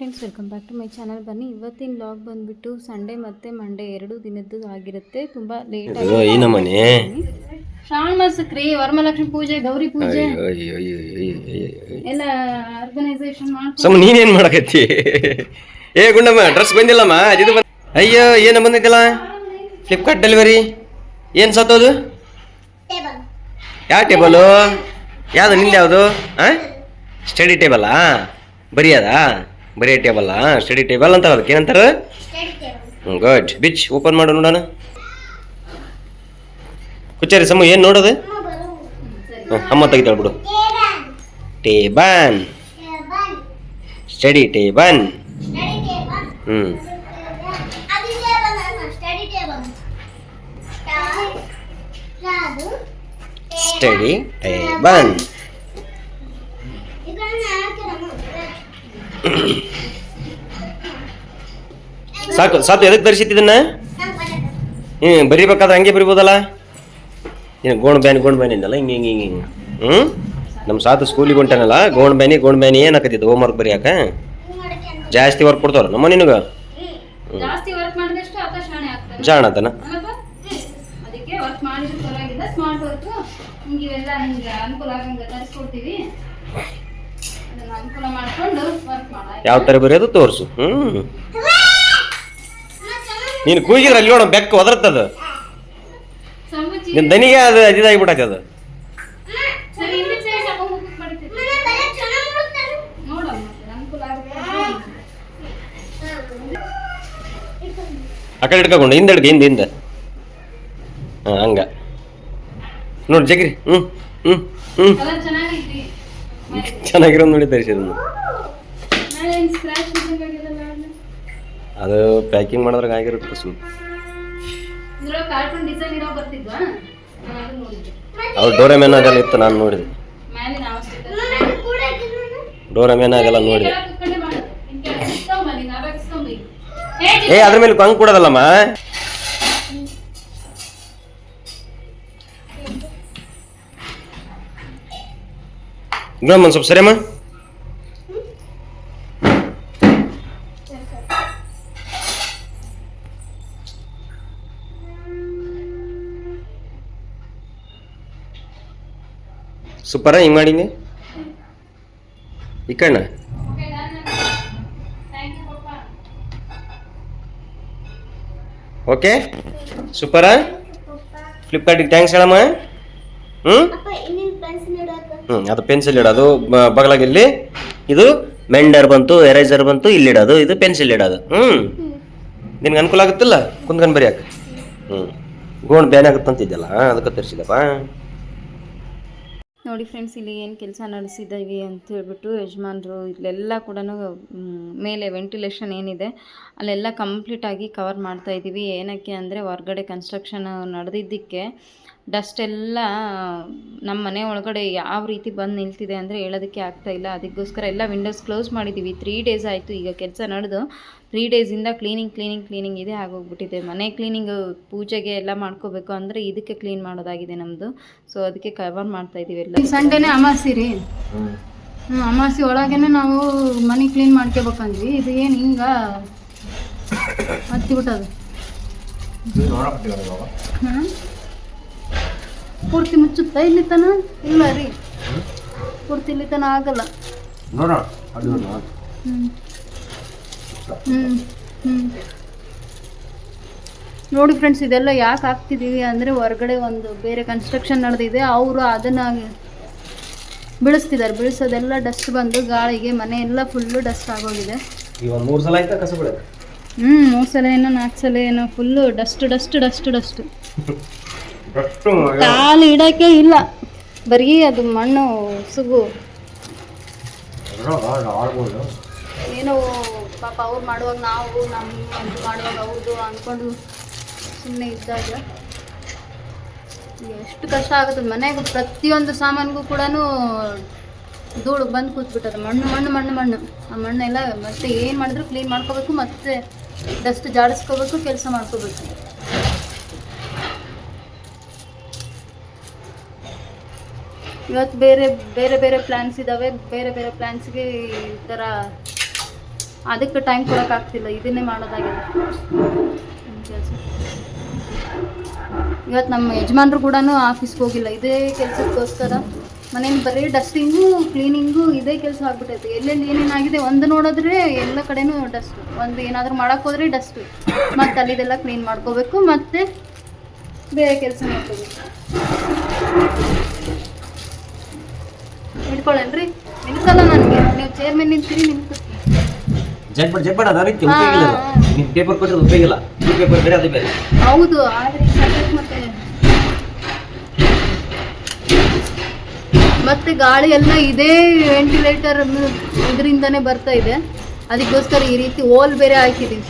Friends welcome back to my channel ಬನ್ನಿ ಇವತ್ತಿನ log ಬಂದ್ಬಿಟ್ಟು ಸಂಡೇ ಮತ್ತೆ ಮಂಡೇ ಎರಡು ದಿನದ್ದು ಆಗಿರುತ್ತೆ. ತುಂಬ ಲೇಟ್ ಶ್ರಾವಣ ಮಾಸಕ್ಕೆ ರೀ ವರಮಹಾಲಕ್ಷ್ಮಿ ಪೂಜೆ ಗೌರಿ ಪೂಜೆ. ಎಲ್ಲ ಆರ್ಗನೈಸೇಷನ್ ಮಾಡ್ತೀನಿ ನೀನೇನ್ ಮಾಡಕತ್ತಿ? ಏ ಗುಂಡಮ್ಮ ಡ್ರೆಸ್ ಬಂದಿಲ್ಲಮ್ಮ ಇದು ಬಂದ ಅಯ್ಯೋ ಏನ ಬಂದೈತಿಲ್ಲ? ಫ್ಲಿಪ್ಕಾರ್ಟ್ ಡೆಲಿವರಿ ಏನು ಸತ್ತೋದು ಯಾವ ಟೇಬಲು ಯಾವ್ದು ನಿಂದು ಯಾವುದು ಹಾಂ ಸ್ಟಡಿ ಟೇಬಲಾ ಬರೀ ಅದಾ ಬರೀ ಟೇಬಲ್ ಸ್ಟಡಿ ಟೇಬಲ್ ಅಂತಾರ ಅದಕ್ಕೆ ಏನಂತಾರೆ? ಗುಡ್ ಬಿಚ್ ಓಪನ್ ಮಾಡು ನೋಡೋಣ. ಕುಚ್ಚಾರಿ ಸಮ ಏನು ನೋಡೋದು? ಅಮ್ಮ ತೆಗಿತಾಳೆ ಬಿಡು. ಟೇಬನ್ ಸ್ಟಡಿ ಟೇಬನ್ ಹ್ಞೂ ಸ್ಟಡಿ ಟೇಬನ್ ಸಾಕು ಸಾಕು ಎದಕ್ಕೆ ಧರಿಸಿದ್ದನ್ನ ಹ್ಞೂ ಬರಿಬೇಕಾದ್ರೆ ಹಂಗೆ ಬರಿಬೋದಲ್ಲ? ಏನು ಗೋಣ್ ಬ್ಯಾನಿ ಗೋಣ್ ಬ್ಯಾನಿ ಅಂದಲ್ಲ ಹಿಂಗೆ ಹಿಂಗೆ ಹಿಂಗೆ ಹಿಂಗೆ. ಹ್ಞೂ ನಮ್ಮ ಸಾತು ಸ್ಕೂಲಿಗೆ ಹೊಂಟಾನಲ್ಲ ಗೋಣ್ ಬ್ಯಾನಿ ಗೋಣ್ ಬ್ಯಾನಿ ಏನು ಹಾಕತ್ತಿದ್ದು ಹೋಮ್ ವರ್ಕ್ ಬರಿಯಾಕ? ಜಾಸ್ತಿ ವರ್ಕ್ ಕೊಡ್ತಾರ ನಮ್ಮ ನಿನಗೆ? ಜಾಣ ಮಾಡ ಯಾವ ಥರ ಬರೆಯೋದು ತೋರಿಸು. ಹ್ಞೂ ನೀನು ಕೂಗಿದ್ರೆ ಅಲ್ಲಿ ನೋಡ ಬೆಕ್ಕು ಒದರ್ತದ. ನಿನ್ನ ದನಿಗೆ ಅದು ಇದಾಗಿಬಿಟ್ಟೈತೆ ಅದು. ಆ ಕಡೆ ಹಿಡ್ಕೊಂಡು ಹಿಂದೆ ಹಿಡ್ಕ ಹಿಂದೆ ಹಿಂದೆ. ಹಾಂ ಹಂಗ. ನೋಡಿ ಜಗ್ರಿ ಹ್ಞೂ ಹ್ಞೂ ಹ್ಞೂ ಚೆನ್ನಾಗಿರೋದು ನೋಡಿ ತರಿಸಿದ್ರು ನಾಳೆ ಏನು ಸ್ಕ್ರಾಚ್ ಇದ್ದಂಗಾಗಿದೆಲ್ಲ ಅಲ್ಲಿ. ಅದು ಪ್ಯಾಕಿಂಗ್ ಮಾಡಿದ್ರಾಗ ಆಗಿರುತ್ತೆ ಸುಮ್ಮನೆ ಅವ್ರು ಡೋರೆ ಮೇನ್ ಆಗಲ್ಲ ಇತ್ತು ನಾನು ನೋಡಿದೆ ಡೋರೆ ಮೇನ್ ಆಗಲ್ಲ ನೋಡಿದೆ. ಏ ಅದ್ರ ಮೇಲೆ ಕಂಗ್ ಕೊಡೋದಲ್ಲಮ್ಮ? ಒಂದು ಸ್ವಲ್ಪ ಸರಿಯಮ್ಮ ಸೂಪರ ಹಿಂಗೆ ಮಾಡೀನಿ ಈ ಕಣ್ಣ. ಓಕೆ ಸೂಪರ ಫ್ಲಿಪ್ಕಾರ್ಟಿಗೆ ಥ್ಯಾಂಕ್ಸ್ ಹೇಳಮ್ಮ. ಹ್ಞೂ ಹ್ಞೂ ಅದು ಪೆನ್ಸಿಲ್ ಇಡೋದು. ಬ- ಬಗಲಾಗಿಲ್ಲಿ ಇದು ಮೆಂಡರ್ ಬಂತು ಎರೇಸರ್ ಬಂತು ಇಲ್ಲಿ ಇಡೋದು. ಇದು ಪೆನ್ಸಿಲ್ ಇಡೋದು. ಹ್ಞೂ ನಿನ್ಗೆ ಅನುಕೂಲ ಆಗುತ್ತಲ್ಲ? ಕುಂತ್ಕೊಂಡು ಬರೆಯಕ್ಕೆ ಹ್ಞೂ ಗೋಣ್ ಬ್ಯಾನ್ ಆಗುತ್ತಂತಿದ್ದಲ್ಲ ಅದಕ್ಕೆ ತರಿಸಿದಪ್ಪ. ನೋಡಿ ಫ್ರೆಂಡ್ಸ್ ಇಲ್ಲಿ ಏನು ಕೆಲಸ ನಡೆಸಿದ್ದೀವಿ ಅಂತ ಹೇಳ್ಬಿಟ್ಟು ಯಜಮಾನ್ರು ಇಲ್ಲೆಲ್ಲ ಕೂಡ ಮೇಲೆ ವೆಂಟಿಲೇಷನ್ ಏನಿದೆ. ಅಲ್ಲೆಲ್ಲ ಕಂಪ್ಲೀಟಾಗಿ ಕವರ್ ಮಾಡ್ತಾ ಇದ್ದೀವಿ. ಏನಕ್ಕೆ ಅಂದರೆ ಹೊರಗಡೆ ಕನ್ಸ್ಟ್ರಕ್ಷನ್ ನಡೆದಿದ್ದಕ್ಕೆ ಡಸ್ಟ್ ಎಲ್ಲ ನಮ್ಮ ಮನೆ ಒಳಗಡೆ ಯಾವ ರೀತಿ ಬಂದು ನಿಲ್ತಿದೆ ಅಂದರೆ ಹೇಳೋದಕ್ಕೆ ಆಗ್ತಾ ಇಲ್ಲ. ಅದಕ್ಕೋಸ್ಕರ ಎಲ್ಲ ವಿಂಡೋಸ್ ಕ್ಲೋಸ್ ಮಾಡಿದ್ದೀವಿ. ತ್ರೀ ಡೇಸ್ ಆಯಿತು ಈಗ ಕೆಲಸ ನಡೆದು. ತ್ರೀ ಡೇಸಿಂದ ಕ್ಲೀನಿಂಗ್ ಕ್ಲೀನಿಂಗ್ ಕ್ಲೀನಿಂಗ್ ಇದೆ ಆಗೋಗ್ಬಿಟ್ಟಿದೆ. ಮನೆ ಕ್ಲೀನಿಂಗ್ ಪೂಜೆಗೆ ಎಲ್ಲ ಮಾಡ್ಕೋಬೇಕು ಅಂದರೆ ಇದಕ್ಕೆ ಕ್ಲೀನ್ ಮಾಡೋದಾಗಿದೆ ನಮ್ಮದು ಸೊ ಅದಕ್ಕೆ ಕವರ್ ಮಾಡ್ತಾ ಇದೀವಿ ಎಲ್ಲ. ಸಂಡೇನೆ ಅಮಾಸಿ ರೀ. ಹ್ಞೂ ಅಮಾಸಿ ಒಳಗೇನೆ ನಾವು ಮನೆ ಕ್ಲೀನ್ ಮಾಡ್ಕೋಬೇಕಂದ್ವಿ. ಇದು ಏನು ಹಿಂಗ ಹತ್ತಿಬಿಟ್ಟದು ಪೂರ್ತಿ ಮುಚ್ಚುತ್ತ ಇಲ್ಲಿ ತನ? ಇಲ್ಲ ರೀ. ಪೂರ್ತಿ ಇಲ್ಲಿ ತನ ಆಗಲ್ಲ. ನೋಡ ನೋಡ ಫ್ರೆಂಡ್ಸ್ ಇದೆಲ್ಲ ಯಾಕೆ ಹಾಕ್ತಿದ್ದೀವಿ ಅಂದರೆ ಹೊರಗಡೆ ಒಂದು ಬೇರೆ ಕನ್ಸ್ಟ್ರಕ್ಷನ್ ನಡೆದಿದೆ. ಅವರು ಅದನ್ನು ಬೀಳಿಸ್ತಿದ್ದಾರೆ. ಬೀಳಿಸೋದೆಲ್ಲ ಡಸ್ಟ್ ಬಂದು ಗಾಳಿಗೆ ಮನೆ ಎಲ್ಲ ಫುಲ್ಲು ಡಸ್ಟ್ ಆಗೋಗಿದೆ ಒಂದು ಮೂರು ಸಲ ಆಯ್ತಾ ಕಸ ಬಿಡೋದು ಹ್ಞೂ ಮೂರು ಸಲ ಏನೋ ನಾಲ್ಕು ಸಲ ಏನೋ full dust dust dust dust. ಕಾಲು ಇಡಕ್ಕೆ ಇಲ್ಲ. ಬರೀ ಅದು ಮಣ್ಣು ಸುಗು. ಏನೋ ಪಾಪ ಅವ್ರು ಮಾಡುವಾಗ ನಾವು ನಮ್ಮ ಮಾಡುವಾಗ ಅವ್ರದ್ದು ಅಂದ್ಕೊಂಡು ಸುಮ್ಮನೆ ಇದ್ದಾಗ ಎಷ್ಟು ಕಷ್ಟ ಆಗುತ್ತೆ. ಮನೆಗೆ ಪ್ರತಿಯೊಂದು ಸಾಮಾನಿಗೂ ಕೂಡ ಧೂಳು ಬಂದು ಕೂತ್ಬಿಟ್ಟದ. ಮಣ್ಣು ಮಣ್ಣು ಮಣ್ಣು ಮಣ್ಣು. ಆ ಮಣ್ಣೆಲ್ಲ ಮತ್ತೆ ಏನು ಮಾಡಿದ್ರು ಕ್ಲೀನ್ ಮಾಡ್ಕೋಬೇಕು ಮತ್ತೆ ಡಸ್ಟ್ ಜಾಡಿಸ್ಕೋಬೇಕು, ಕೆಲಸ ಮಾಡ್ಕೋಬೇಕು. ಇವತ್ತು ಬೇರೆ ಬೇರೆ ಬೇರೆ ಪ್ಲ್ಯಾನ್ಸ್ ಇದ್ದಾವೆ ಬೇರೆ ಬೇರೆ ಪ್ಲ್ಯಾನ್ಸ್ಗೆ ಈ ಥರ ಅದಕ್ಕೆ ಟೈಮ್ ಕೊಡೋಕ್ಕಾಗ್ತಿಲ್ಲ ಇದನ್ನೇ ಮಾಡೋದಾಗಿದೆ. ಇವತ್ತು ನಮ್ಮ ಯಜಮಾನ್ರು ಕೂಡ ಆಫೀಸ್ಗೆ ಹೋಗಿಲ್ಲ. ಇದೇ ಕೆಲಸಕ್ಕೋಸ್ಕರ. ಮನೇಲಿ ಬರೀ ಡಸ್ಟಿಂಗು ಕ್ಲೀನಿಂಗು ಇದೇ ಕೆಲಸ ಆಗ್ಬಿಟ್ಟೈತೆ ಎಲ್ಲೆಲ್ಲಿ ಏನೇನಾಗಿದೆ ಒಂದು ನೋಡಿದ್ರೆ ಎಲ್ಲ ಕಡೆನೂ ಡಸ್ಟ್ ಒಂದು ಏನಾದರೂ ಮಾಡೋಕ್ಕೆ ಹೋದ್ರೆ ಡಸ್ಟು ಮತ್ತು ಅಲ್ಲಿದೆಲ್ಲ ಕ್ಲೀನ್ ಮಾಡ್ಕೋಬೇಕು ಮತ್ತು ಬೇರೆ ಕೆಲಸ ಮಾಡ್ಕೋಬೇಕು. ಇಟ್ಕೊಳ್ಳಲ್ರಿ ನಿಲ್ಸಲ್ಲ ನನಗೆ. ನೀವು ಚೇರ್ಮನ್ ನಿಂತೀರಿ ನಿಂತು ಜಡ್ಬಡ್ ಜಡ್ಬಡ್ ಅದ ಕೆಲಸ ಇಲ್ಲ ಹಾ. ಪೇಪರ್ ಕೊಟ್ಟರೆ ಉಪಯೋಗ ಇಲ್ಲ ಈ ಪೇಪರ್ ಬೇರೆ ಅದು ಬೇರೆ. ಹೌದು ಆದರೆ ಮತ್ತೆ ಮತ್ತೆ ಗಾಳಿ ಎಲ್ಲ ಇದೇ ವೆಂಟಿಲೇಟರ್ ಇದರಿಂದನೇ ಬರ್ತಾ ಇದೆ. ಅದಕ್ಕೋಸ್ಕರ ಈ ರೀತಿ ಓಲ್ ಬೇರೆ ಹಾಕಿದೀವಿ.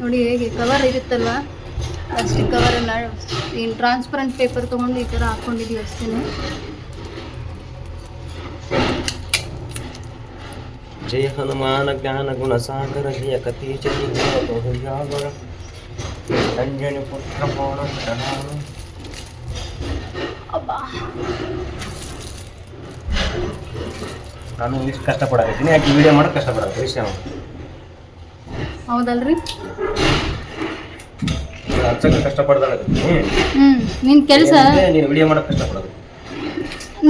ನೋಡಿ ಹೇಗೆ ಕವರ್ ಇರುತ್ತಲ್ವಾ? ಪ್ಲಾಸ್ಟಿಕ್ ಕವರ್ ಎಲ್ಲ ಏನು ಟ್ರಾನ್ಸ್ಪರೆಂಟ್ ಪೇಪರ್ ತೊಗೊಂಡು ಈ ಥರ ಹಾಕ್ಕೊಂಡಿದ್ದೀವಿ ಅಷ್ಟೇ ಜಯ ಹನುಮಾನ ಜ್ಞಾನ ಗುಣ ಸಾಗರ ಜಯ ಕತಿ ಜಯ ಅಂಜನಿ ಪುತ್ರ ಪೌಣ ನಾನು ಇಷ್ಟು ಕಷ್ಟಪಡಕತ್ತೀನಿ ಯಾಕೆ ವಿಡಿಯೋ ಮಾಡೋಕೆ ಕಷ್ಟಪಡಕ್ಕೆ ವಿಷಯ ಹೌದಲ್ರಿ? ಹಚ್ಚಕ್ಕೆ ಕಷ್ಟಪಡ್ದಾಗತ್ತೀನಿ ನಿನ್ನ ಕೆಲಸ? ನೀನು ವಿಡಿಯೋ ಮಾಡೋಕೆ ಕಷ್ಟಪಡೋದು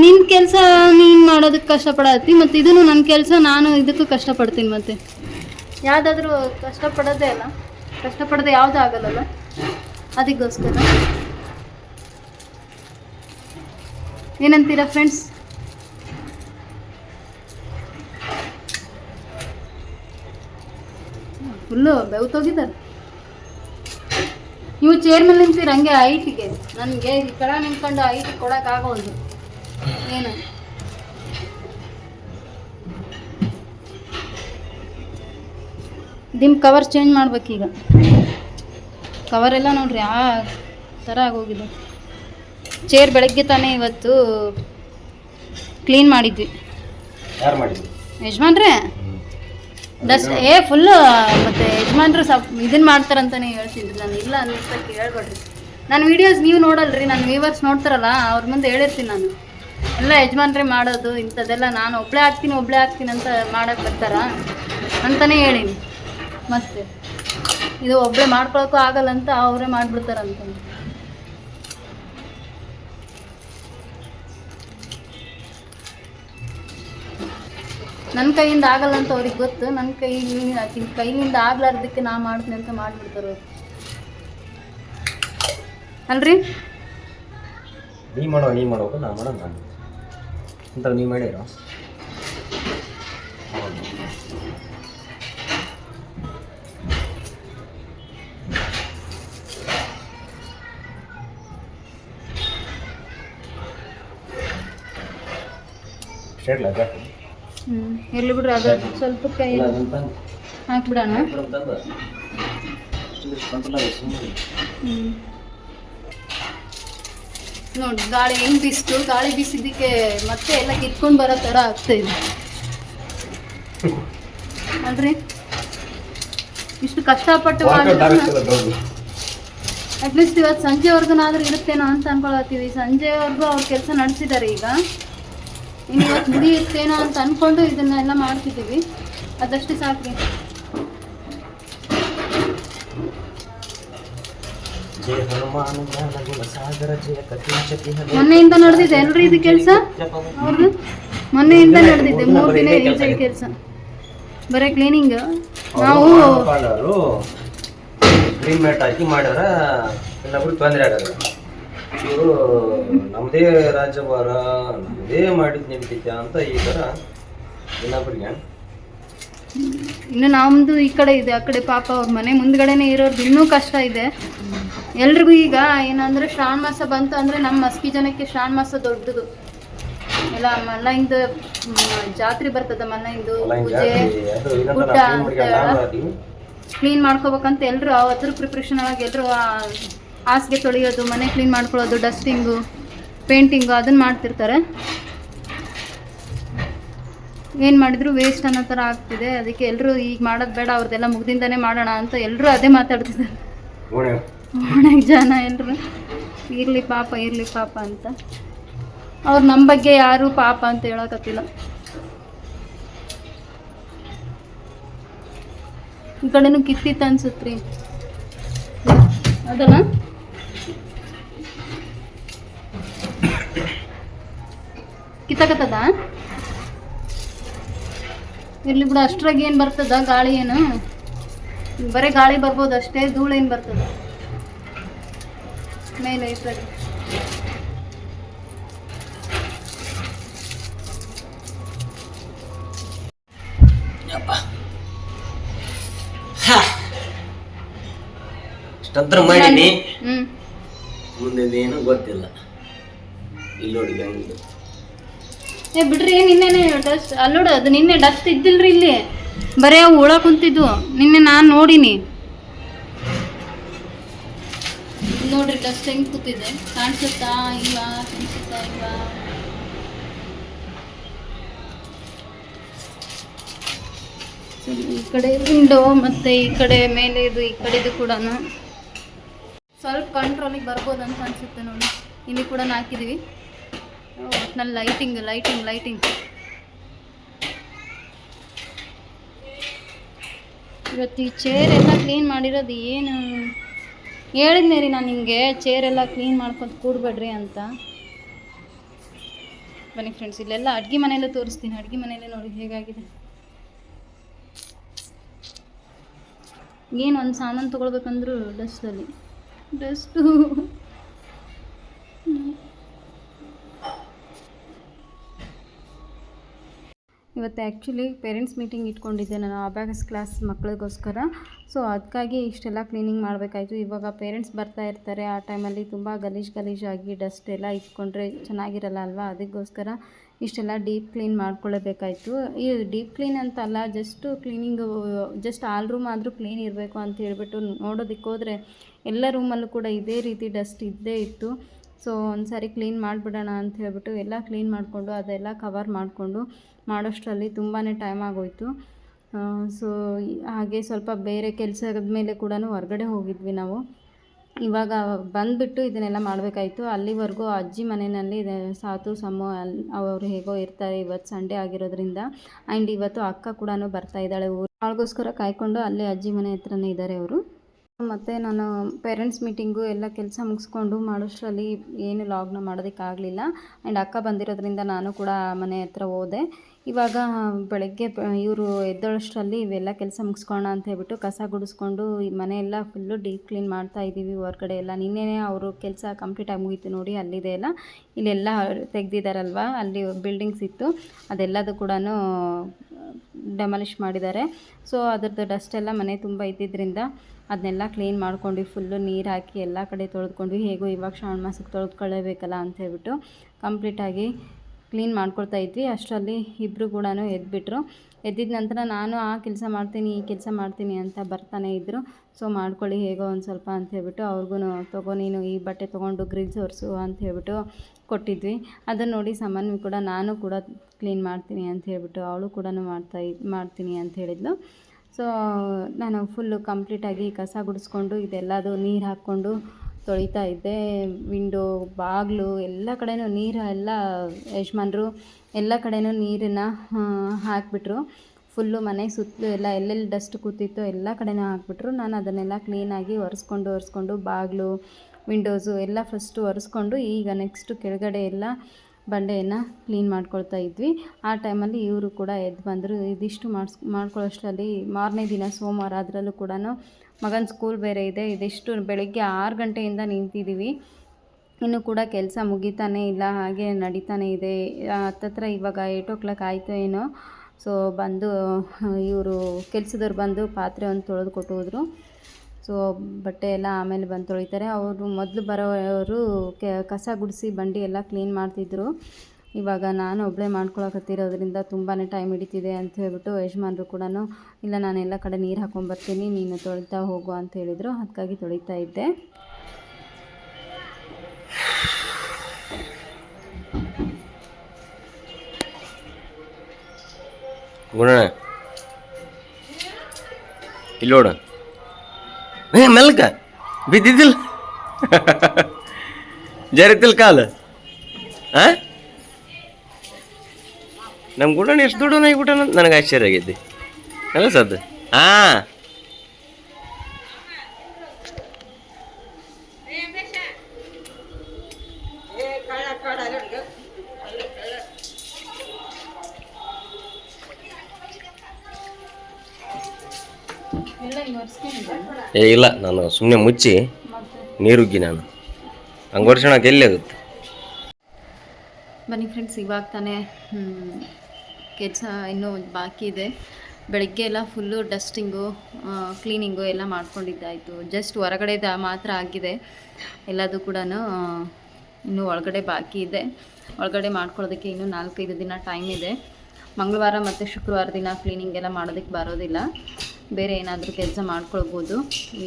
ನಿನ್ ಕೆಲಸ ನೀನ್ ಮಾಡೋದಕ್ಕೆ ಕಷ್ಟಪಡತ್ತಿ, ಮತ್ತೆ ಇದನ್ನು ನನ್ನ ಕೆಲಸ ನಾನು ಇದಕ್ಕೂ ಕಷ್ಟಪಡ್ತೀನಿ ಮತ್ತೆ. ಯಾವ್ದಾದ್ರು ಕಷ್ಟಪಡೋದೇ ಅಲ್ಲ, ಕಷ್ಟಪಡದೆ ಯಾವ್ದು ಆಗಲ್ಲಲ್ಲ? ಅದಕ್ಕೋಸ್ಕರ. ಏನಂತೀರಾ ಫ್ರೆಂಡ್ಸ್ ಫುಲ್ಲು ಬೆವ್ತೋಗಿದ್ದಾರೆ ನೀವು ಚೇರ್ ಮೇಲೆ ನಿಂತೀರ ಹಂಗೆ ಐಟಿಗೆ ನನಗೆ ಈ ಕಡೆ ನಿಂತ್ಕೊಂಡು ಐಟಿ ಕೊಡೋಕ್ಕಾಗೋದು ಏನು? ದಿಮ್ ಕವರ್ ಚೇಂಜ್ ಮಾಡ್ಬೇಕೀಗ. ಕವರ್ ಎಲ್ಲ ನೋಡ್ರಿ ಆ ಥರ ಆಗೋಗಿದೆ. ಚೇರ್ ಬೆಳಗ್ಗೆ ತಾನೇ ಇವತ್ತು ಕ್ಲೀನ್ ಮಾಡಿದ್ವಿ. ಯಜಮಾನ್ರೆ? ಡಸ್ಟ್ ಏ ಫುಲ್ಲು ಮತ್ತೆ ಯಜಮಾನ್ರು ಸ್ವಲ್ಪ ಇದನ್ನ ಮಾಡ್ತಾರಂತಾನೆ ಹೇಳ್ತೀನಿ ನಾನು ಇಲ್ಲ ಅನ್ನಿಸ್ತಕ್ಕೆ ಹೇಳ್ಬೇಡ್ರಿ. ನನ್ನ ವೀಡಿಯೋಸ್ ನೀವು ನೋಡಲ್ರಿ ನನ್ನ ವ್ಯೂವರ್ಸ್ ನೋಡ್ತಾರಲ್ಲ ಅವ್ರ ಮುಂದೆ ಹೇಳಿರ್ತೀನಿ ನಾನು. ಎಲ್ಲ ಯಜಮಾನ್ರೇ ಮಾಡೋದು, ಇಂಥದ್ದೆಲ್ಲ ನಾನು ಒಬ್ಳೆ ಹಾಕ್ತೀನಿ ಒಬ್ಳೆ ಹಾಕ್ತೀನಿ ಅಂತ ಮಾಡಕ್ಕೆ ಬರ್ತಾರ? ಅಂತಾನೆ ಹೇಳಿನಿ. ಮತ್ತೆ, ಇದು ಒಬ್ಳೆ ಮಾಡ್ಕೊಳಕ್ಕೂ ಆಗಲ್ಲ ಅಂತ ಅವರೇ ಮಾಡಿಬಿಡ್ತಾರಂತ ನನ್ನ ಕೈಯಿಂದ ಆಗಲ್ಲ ಅಂತ ಅವ್ರಿಗೆ ಗೊತ್ತು ನನ್ನ ಕೈ ಕೈಯಿಂದ ಆಗ್ಲಾರ್ದಕ್ಕೆ ನಾ ಮಾಡ್ತೀನಿ ಅಂತ ಮಾಡಿಬಿಡ್ತಾರೆ ಅವ್ರು. ಅಲ್ರಿ? ನೀ ಮಾಡೋ ನೀ ಮಾಡೋ ನಾ ಮಾಡೋ, ನಾನು ಅಂತ ನೀವು ಮಾಡಿರೋ? ಜಾಸ್ತಿ ಹ್ಞೂ ಇರ್ಲಿ ಬಿಡ್ರಿ ಅದು ಸ್ವಲ್ಪ ಕೈ ಹಾಕ್ಬಿಡೋಣ? ಹ್ಞೂ ನೋಡಿ ಗಾಳಿ ಹೆಂಗ್ ಬಿಸ್ತು ಗಾಳಿ ಬಿಸಿದಕ್ಕೆ ಮತ್ತೆ ಎಲ್ಲ ಕಿತ್ಕೊಂಡು ಬರೋ ತರ ಆಗ್ತಾ ಇದೆ. ಅಲ್ರಿ? ಇಷ್ಟು ಕಷ್ಟಪಟ್ಟು ಅಟ್ಲೀಸ್ಟ್ ಇವತ್ತು ಸಂಜೆವರೆಗೂನಾದ್ರೂ ಇರುತ್ತೇನೋ ಅಂತ ಅನ್ಕೊಳತ್ತೀವಿ. ಸಂಜೆವರೆಗೂ ಅವ್ರ ಕೆಲಸ ನಡೆಸಿದ್ದಾರೆ ಈಗ. ಇನ್ನು ಇವತ್ತು ಮುಡಿಯುತ್ತೇನೋ ಅಂತ ಅನ್ಕೊಂಡು ಇದನ್ನೆಲ್ಲ ಮಾಡ್ತಿದ್ದೀವಿ. ಅದಷ್ಟೇ ಸಾಕ್ರಿ ಜಯ ಹನುಮಾನ ಜ್ಞಾನ ಗುಣ ಸಾಗರ ಜಯ ಕಥಿಂಚತಿ ಹನುಮ ಮೊನ್ನೆಯಿಂದ ನಡೆದಿದೆ ಏನ್ರಿ ಇದು ಕೆಲಸ? ಅವ್ರದ್ದು ಮೊನ್ನೆಯಿಂದ ನಡೆದಿದೆ ಮೂರು ದಿನ ಇದೆ ಕೆಲಸ ಬರೀ ಕ್ಲೀನಿಂಗ್ ನಾವು ಮ್ಯಾಟ್ ಹಾಕಿ ಮಾಡ್ಯಾರ ಎಲ್ಲ ತೊಂದರೆ ಆಗಲ್ಲ. ಇವರು ನಮ್ಮದೇ ರಾಜ್ಯಭಾರ ನಮ್ಮದೇ ಮಾಡಿದ್ ನಿಂತಿದ್ದ ಅಂತ ಈ ಥರ ಇನ್ನೊಬ್ರಿಗೆ ಇನ್ನು ನಮ್ಮದು ಈ ಕಡೆ ಇದೆ ಆ ಕಡೆ ಪಾಪ ಅವ್ರ ಮನೆ ಮುಂದ್ಗಡೆನೆ ಇರೋರ್ದು ಇನ್ನೂ ಕಷ್ಟ ಇದೆ. ಎಲ್ರಿಗೂ ಈಗ ಏನಂದ್ರೆ ಶ್ರಾವಣ ಮಾಸ ಬಂತು ಅಂದ್ರೆ ನಮ್ಮ ಮಸ್ಕಿ ಜನಕ್ಕೆ ಶ್ರಾವಣ ಮಾಸ ದೊಡ್ಡದು. ಎಲ್ಲ ಮಲ್ಲಯಿಂದ ಜಾತ್ರೆ ಬರ್ತದ ಮಲ್ಲಯಿಂದ ಪೂಜೆ ಊಟ ಅಂತ ಕ್ಲೀನ್ ಮಾಡ್ಕೋಬೇಕಂತ ಎಲ್ಲರೂ ಅದ್ರ ಪ್ರಿಪ್ರೇಷನ್ ಆಗಿ ಎಲ್ಲರೂ ಹಾಸಿಗೆ ತೊಳೆಯೋದು ಮನೆ ಕ್ಲೀನ್ ಮಾಡ್ಕೊಳ್ಳೋದು ಡಸ್ಟಿಂಗು ಪೇಂಟಿಂಗು ಅದನ್ನ ಮಾಡ್ತಿರ್ತಾರೆ. ಏನು ಮಾಡಿದ್ರು ವೇಸ್ಟ್ ಅನ್ನೋ ತರ ಆಗ್ತಿದೆ. ಅದಕ್ಕೆ ಎಲ್ಲರೂ ಈಗ ಮಾಡೋದು ಬೇಡ ಅವ್ರದ್ದೆಲ್ಲ ಮುಗ್ದಿಂದನೇ ಮಾಡೋಣ ಅಂತ ಎಲ್ಲರೂ ಅದೇ ಮಾತಾಡ್ತಿದ್ದಾರೆ. ಒಣಗ್ ಜನ ಎಲ್ಲರೂ ಇರ್ಲಿ ಪಾಪ ಇರ್ಲಿ ಪಾಪ ಅಂತ. ಅವ್ರು ನಮ್ಮ ಬಗ್ಗೆ ಯಾರು ಪಾಪ ಅಂತ ಹೇಳಕತ್ತಿಲ್ಲ. ಈ ಕಡೆನೂ ಕಿತ್ತಿತ್ತು ಅನ್ಸುತ್ರಿ. ಅದಲ್ಲ ಕಿತ್ತಕತ್ತದ? ಇರ್ಲಿ ಬಿಡು ಅಷ್ಟ್ರಾಗ ಏನು ಬರ್ತದ? ಗಾಳಿ ಏನು? ಬರೀ ಗಾಳಿ ಬರ್ಬೋದು ಅಷ್ಟೇ ಧೂಳು ಏನು ಬರ್ತದ? ಮೇಲೆ ಇರ್ತದೆ ಇಷ್ಟಂತರ ಮಾಡೀನಿ. ಮುಂದೆ ಏನು ಗೊತ್ತಿಲ್ಲ. ಇಲ್ಲಿ ನೋಡಿ ಏ ಬಿಡ್ರಿ ನಿನ್ನೆನೆ ಡಸ್ಟ್ ಅಲ್ಲೋಡು ಅದು ನಿನ್ನೆ ಡಸ್ಟ್ ಇದ್ದಿಲ್ರಿ ಇಲ್ಲಿ. ಬರೇ ಹುಳ ಕುಂತಿದ್ವು. ನಿನ್ನೆ ನಾನು ನೋಡಿನಿ. ನೋಡ್ರಿ ಡಸ್ಟ್ ಹೆಂಗ್ ಕೂತಿದೆ? ಕಾಣಿಸುತ್ತಾ ಇಲ್ಲ ಕಾಣಿಸುತ್ತಾ ಇಲ್ಲ ಈ ಕಡೆ ವಿಂಡೋ ಮತ್ತೆ ಈ ಕಡೆ ಮೇಲೆ ಇದು ಈ ಕಡೆದು ಕೂಡ ಸ್ವಲ್ಪ ಕಂಟ್ರೋಲಿಗೆ ಬರ್ಬೋದು ಅಂತ ಅನ್ಸುತ್ತೆ ನೋಡಿ. ಇಲ್ಲಿ ಕೂಡ ಹಾಕಿದೀವಿ. ಒಟ್ನಲ್ಲಿ ಲೈಟಿಂಗ್ ಲೈಟಿಂಗ್ ಲೈಟಿಂಗ್ ಇವತ್ತು ಈ ಚೇರ್ ಎಲ್ಲ ಕ್ಲೀನ್ ಮಾಡಿರೋದು ಏನು? ಹೇಳಿದ್ನೇ ರೀ ನಾನು ನಿಮಗೆ ಚೇರ್ ಎಲ್ಲ ಕ್ಲೀನ್ ಮಾಡ್ಕೊಂಡು ಕೂಡಬೇಡ್ರಿ ಅಂತ. ಬನ್ನಿ ಫ್ರೆಂಡ್ಸ್ ಇಲ್ಲೆಲ್ಲ ಅಡುಗೆ ಮನೆಯಲ್ಲೇ ತೋರಿಸ್ತೀನಿ. ಅಡುಗೆ ಮನೆಯಲ್ಲೇ ನೋಡಿ ಹೇಗಾಗಿದೆ. ಏನು ಒಂದು ಸಾಮಾನು ತೊಗೊಳ್ಬೇಕಂದ್ರೂ ಡಸ್ಟಲ್ಲಿ ಡಸ್ಟು ಇವತ್ತು ಆ್ಯಕ್ಚುಲಿ ಪೇರೆಂಟ್ಸ್ ಮೀಟಿಂಗ್ ಇಟ್ಕೊಂಡಿದ್ದೆ ನಾನು ಅಬ್ಯಾಗಸ್ ಕ್ಲಾಸ್ ಮಕ್ಕಳಿಗೋಸ್ಕರ ಸೊ ಅದಕ್ಕಾಗಿ ಇಷ್ಟೆಲ್ಲ ಕ್ಲೀನಿಂಗ್ ಮಾಡಬೇಕಾಯ್ತು. ಇವಾಗ ಪೇರೆಂಟ್ಸ್ ಬರ್ತಾ ಇರ್ತಾರೆ. ಆ ಟೈಮಲ್ಲಿ ತುಂಬ ಗಲೀಜು ಗಲೀಜಾಗಿ ಡಸ್ಟ್ ಎಲ್ಲ ಇಟ್ಕೊಂಡ್ರೆ ಚೆನ್ನಾಗಿರಲ್ಲ ಅಲ್ವಾ? ಅದಕ್ಕೋಸ್ಕರ ಇಷ್ಟೆಲ್ಲ ಡೀಪ್ ಕ್ಲೀನ್ ಮಾಡ್ಕೊಳ್ಳಬೇಕಾಯಿತು. ಈ ಡೀಪ್ ಕ್ಲೀನ್ ಅಂತಲ್ಲ just cleaning just all room ಆದರೂ ಕ್ಲೀನ್ ಇರಬೇಕು ಅಂತ ಹೇಳ್ಬಿಟ್ಟು ನೋಡೋದಕ್ಕೆ ಹೋದರೆ ಎಲ್ಲ ರೂಮಲ್ಲೂ ಕೂಡ ಇದೇ ರೀತಿ ಡಸ್ಟ್ ಇದ್ದೇ ಇತ್ತು. ಸೊ ಒಂದು ಸಾರಿ ಕ್ಲೀನ್ ಮಾಡಿಬಿಡೋಣ ಅಂತ ಹೇಳ್ಬಿಟ್ಟು ಎಲ್ಲ ಕ್ಲೀನ್ ಮಾಡಿಕೊಂಡು ಅದೆಲ್ಲ ಕವರ್ ಮಾಡಿಕೊಂಡು ಮಾಡೋಷ್ಟರಲ್ಲಿ ತುಂಬಾ ಟೈಮ್ ಆಗೋಯಿತು. ಸೊ ಹಾಗೆ ಸ್ವಲ್ಪ ಬೇರೆ ಕೆಲಸದ ಮೇಲೆ ಕೂಡ ಹೊರಗಡೆ ಹೋಗಿದ್ವಿ ನಾವು. ಇವಾಗ ಬಂದುಬಿಟ್ಟು ಇದನ್ನೆಲ್ಲ ಮಾಡಬೇಕಾಯ್ತು. ಅಲ್ಲಿವರೆಗೂ ಅಜ್ಜಿ ಮನೆಯಲ್ಲಿ ಸಾತು ಸಮ್ಮು ಅವರು ಹೇಗೋ ಇರ್ತಾರೆ ಇವತ್ತು ಸಂಡೇ ಆಗಿರೋದ್ರಿಂದ. ಆ್ಯಂಡ್ ಇವತ್ತು ಅಕ್ಕ ಕೂಡ ಬರ್ತಾ ಇದ್ದಾಳೆ ಊರು. ಅವಳಿಗೋಸ್ಕರ ಕಾಯ್ಕೊಂಡು ಅಲ್ಲೇ ಅಜ್ಜಿ ಮನೆ ಹತ್ರನೇ ಇದ್ದಾರೆ ಅವರು. ಮತ್ತು ನಾನು ಪೇರೆಂಟ್ಸ್ ಮೀಟಿಂಗು ಎಲ್ಲ ಕೆಲಸ ಮುಗಿಸ್ಕೊಂಡು ಮಾಡೋಷ್ಟರಲ್ಲಿ ಏನು ಲಾಗ್ನ ಮಾಡೋದಕ್ಕಾಗಲಿಲ್ಲ. ಆ್ಯಂಡ್ ಅಕ್ಕ ಬಂದಿರೋದ್ರಿಂದ ನಾನು ಕೂಡ ಮನೆ ಹತ್ರ ಹೋದೆ. ಇವಾಗ ಬೆಳಗ್ಗೆ ಇವರು ಎದ್ದೋಳಷ್ಟರಲ್ಲಿ ಇವೆಲ್ಲ ಕೆಲಸ ಮುಗಿಸ್ಕೊಳ್ಳೋಣ ಅಂತ ಹೇಳ್ಬಿಟ್ಟು ಕಸ ಗುಡಿಸ್ಕೊಂಡು ಮನೆಯೆಲ್ಲ ಫುಲ್ಲು ಡೀಪ್ ಕ್ಲೀನ್ ಮಾಡ್ತಾ ಇದ್ದೀವಿ ಹೊರಗಡೆ ಎಲ್ಲ. ನಿನ್ನೆನೇ ಅವರು ಕೆಲಸ ಕಂಪ್ಲೀಟ್ ಆಗಿ ಮುಗೀತು ನೋಡಿ, ಅಲ್ಲಿದೆ ಎಲ್ಲ. ಇಲ್ಲೆಲ್ಲ ತೆಗ್ದಿದ್ದಾರಲ್ವ ಅಲ್ಲಿ ಬಿಲ್ಡಿಂಗ್ಸ್ ಇತ್ತು. ಅದೆಲ್ಲದೂ ಕೂಡ ಡೆಮಾಲಿಷ್ ಮಾಡಿದ್ದಾರೆ. ಸೊ ಅದರದ್ದು ಡಸ್ಟ್ ಎಲ್ಲ ಮನೆ ತುಂಬ ಇದ್ದಿದ್ದರಿಂದ ಅದನ್ನೆಲ್ಲ ಕ್ಲೀನ್ ಮಾಡ್ಕೊಂಡು ಫುಲ್ಲು ನೀರು ಹಾಕಿ ಎಲ್ಲ ಕಡೆ ತೊಳೆದ್ಕೊಂಡ್ವಿ ಹೇಗೋ ಇವಾಗ ಶ್ರಾವಣ ಮಾಸಕ್ಕೆ ತೊಳೆದುಕೊಳ್ಳೇಬೇಕಲ್ಲ ಅಂತ ಹೇಳ್ಬಿಟ್ಟು ಕಂಪ್ಲೀಟಾಗಿ ಕ್ಲೀನ್ ಮಾಡ್ಕೊಳ್ತಾ ಇದ್ವಿ. ಅಷ್ಟರಲ್ಲಿ ಇಬ್ಬರು ಕೂಡ ಎದ್ಬಿಟ್ರು. ಎದ್ದಿದ ನಂತರ ನಾನು, ಆ, ಕೆಲಸ ಮಾಡ್ತೀನಿ, ಈ ಕೆಲಸ ಮಾಡ್ತೀನಿ ಅಂತ ಬರ್ತಾನೆ ಇದ್ದರು ಸೊ, ಮಾಡ್ಕೊಳ್ಳಿ, ಹೇಗೋ ಒಂದು ಸ್ವಲ್ಪ ಅಂತ ಹೇಳ್ಬಿಟ್ಟು ಅವ್ರಿಗೂ ತಗೋ, ನೀನು ಈ ಬಟ್ಟೆ ತೊಗೊಂಡು ಗ್ರಿಲ್ಸ್ ಒರೆಸು ಅಂತ ಹೇಳ್ಬಿಟ್ಟು ಕೊಟ್ಟಿದ್ವಿ. ಅದನ್ನು ನೋಡಿ ಸಾಮಾನ್ಯ ಕೂಡ, ನಾನು ಕೂಡ ಕ್ಲೀನ್ ಮಾಡ್ತೀನಿ ಅಂತ ಹೇಳ್ಬಿಟ್ಟು ಅವಳು ಕೂಡ ಮಾಡ್ತಾ ಮಾಡ್ತೀನಿ ಅಂತ ಹೇಳಿದ್ಲು. ಸೊ, ನಾನು ಫುಲ್ಲು ಕಂಪ್ಲೀಟಾಗಿ ಕಸ ಗುಡಿಸ್ಕೊಂಡು ಇದೆಲ್ಲದೂ ನೀರು ಹಾಕ್ಕೊಂಡು ತೊಳಿತಾ ಇದ್ದೆ. ವಿಂಡೋ, ಬಾಗಿಲು, ಎಲ್ಲ ಕಡೆನೂ ನೀರು ಎಲ್ಲ ಯಜಮಾನ್ರು ಎಲ್ಲ ಕಡೆನೂ ನೀರನ್ನು ಹಾಕಿಬಿಟ್ರು. ಫುಲ್ಲು ಮನೆ ಸುತ್ತಲೂ ಎಲ್ಲ ಎಲ್ಲೆಲ್ಲಿ ಡಸ್ಟ್ ಕೂತಿತ್ತೋ ಎಲ್ಲ ಕಡೆನೂ ಹಾಕ್ಬಿಟ್ರು. ನಾನು ಅದನ್ನೆಲ್ಲ ಕ್ಲೀನಾಗಿ ಒರೆಸ್ಕೊಂಡು ಒರೆಸ್ಕೊಂಡು ಬಾಗಿಲು, ವಿಂಡೋಸು ಎಲ್ಲ ಫಸ್ಟು ಒರೆಸ್ಕೊಂಡು ಈಗ ನೆಕ್ಸ್ಟು ಕೆಳಗಡೆ ಎಲ್ಲ ಬಂಡೆಯನ್ನು ಕ್ಲೀನ್ ಮಾಡ್ಕೊಳ್ತಾ ಇದ್ವಿ. ಆ ಟೈಮಲ್ಲಿ ಇವರು ಕೂಡ ಎದ್ದು ಬಂದರು. ಇದಿಷ್ಟು ಮಾಡಿಸ್, ಮಾಡ್ಕೊಳ್ಳೋಷ್ಟರಲ್ಲಿ ಮಾರನೇ ದಿನ ಸೋಮವಾರ ಅದರಲ್ಲೂ ಕೂಡ ಮಗನ ಸ್ಕೂಲ್ ಬೇರೆ ಇದೆ, ಇದಿಷ್ಟು ಬೆಳಗ್ಗೆ ಆರು ಗಂಟೆಯಿಂದ ನಿಂತಿದ್ದೀವಿ ಇನ್ನೂ ಕೂಡ ಕೆಲಸ ಮುಗಿತಾನೇ ಇಲ್ಲ, ಹಾಗೆ ನಡೀತಾನೆ ಇದೆ. ಹತ್ತತ್ರ ಇವಾಗ ಏಯ್ಟ್ ಓ ಕ್ಲಾಕ್ ಆಯಿತು ಏನೋ. ಸೊ ಬಂದು, ಇವರು ಕೆಲಸದವ್ರು ಬಂದು ಪಾತ್ರೆ ಒಂದು ತೊಳೆದು ಕೊಟ್ಟು ಸೊ ಬಟ್ಟೆ ಎಲ್ಲ ಆಮೇಲೆ ಬಂದು ತೊಳಿತಾರೆ. ಅವರು ಮೊದಲು ಬರೋವರು ಕೆ, ಕಸ ಗುಡಿಸಿ ಬಂಡಿ ಎಲ್ಲ ಕ್ಲೀನ್ ಮಾಡ್ತಿದ್ರು. ಇವಾಗ ನಾನು ಒಬ್ಬಳೇ ಮಾಡ್ಕೊಳಕತ್ತಿರೋದ್ರಿಂದ ತುಂಬಾ ಟೈಮ್ ಹಿಡಿತಿದೆ ಅಂತ ಹೇಳ್ಬಿಟ್ಟು ಯಜಮಾನ್ರು ಕೂಡ ಇಲ್ಲ, ನಾನು ಎಲ್ಲ ಕಡೆ ನೀರು ಹಾಕೊಂಬರ್ತೀನಿ ನೀನು ತೊಳಿತಾ ಹೋಗು ಅಂತ ಹೇಳಿದರು. ಅದಕ್ಕಾಗಿ ತೊಳಿತಾ ಇದ್ದೆ. ಏ, ಮೆಲ್ಕ? ಬಿದ್ದಿದ್ದಿಲ್ಲ? ಜರಿತಿಲ್ ಕಾಲು? ಆ? ನಮ್ಮ ಗುಡನ ಎಷ್ಟು ದುಡ್ಡು ಆಗಿಬಿಟ್ಟನ ನನಗೆ ಆಶ್ಚರ್ಯ ಆಗೈತಿ. ಅಲ್ಲ ಸದ್ದು ಹಾ. ಏ, ಇಲ್ಲ, ನಾನು ಸುಮ್ಮನೆ ಮುಚ್ಚಿ ನೀರುಗ್ಗಿ ನಾನು. ಹಂಗೆ ವರ್ಷಣಕ್ಕೆ ಎಲ್ಲಿ ಆಗುತ್ತೆ? ಬನ್ನಿ ಫ್ರೆಂಡ್ಸ್ ಇವಾಗ ತಾನೇ ಕೆಲಸ ಇನ್ನೂ ಬಾಕಿ ಇದೆ. ಬೆಳಗ್ಗೆ ಎಲ್ಲ ಫುಲ್ಲು ಡಸ್ಟಿಂಗು ಕ್ಲೀನಿಂಗು ಎಲ್ಲ ಮಾಡ್ಕೊಂಡಿದ್ದಾಯಿತು. ಜಸ್ಟ್ ಹೊರಗಡೆದ ಮಾತ್ರ ಆಗಿದೆ. ಎಲ್ಲದೂ ಕೂಡ ಇನ್ನೂ ಒಳಗಡೆ ಬಾಕಿ ಇದೆ. ಒಳಗಡೆ ಮಾಡ್ಕೊಳ್ಳೋದಕ್ಕೆ ಇನ್ನೂ ನಾಲ್ಕೈದು ದಿನ ಟೈಮ್ ಇದೆ. ಮಂಗಳವಾರ ಮತ್ತು ಶುಕ್ರವಾರ ದಿನ ಕ್ಲೀನಿಂಗ್ ಎಲ್ಲ ಮಾಡೋದಕ್ಕೆ ಬರೋದಿಲ್ಲ. ಬೇರೆ ಏನಾದರೂ ಕೆಲಸ ಮಾಡ್ಕೊಳ್ಬೋದು.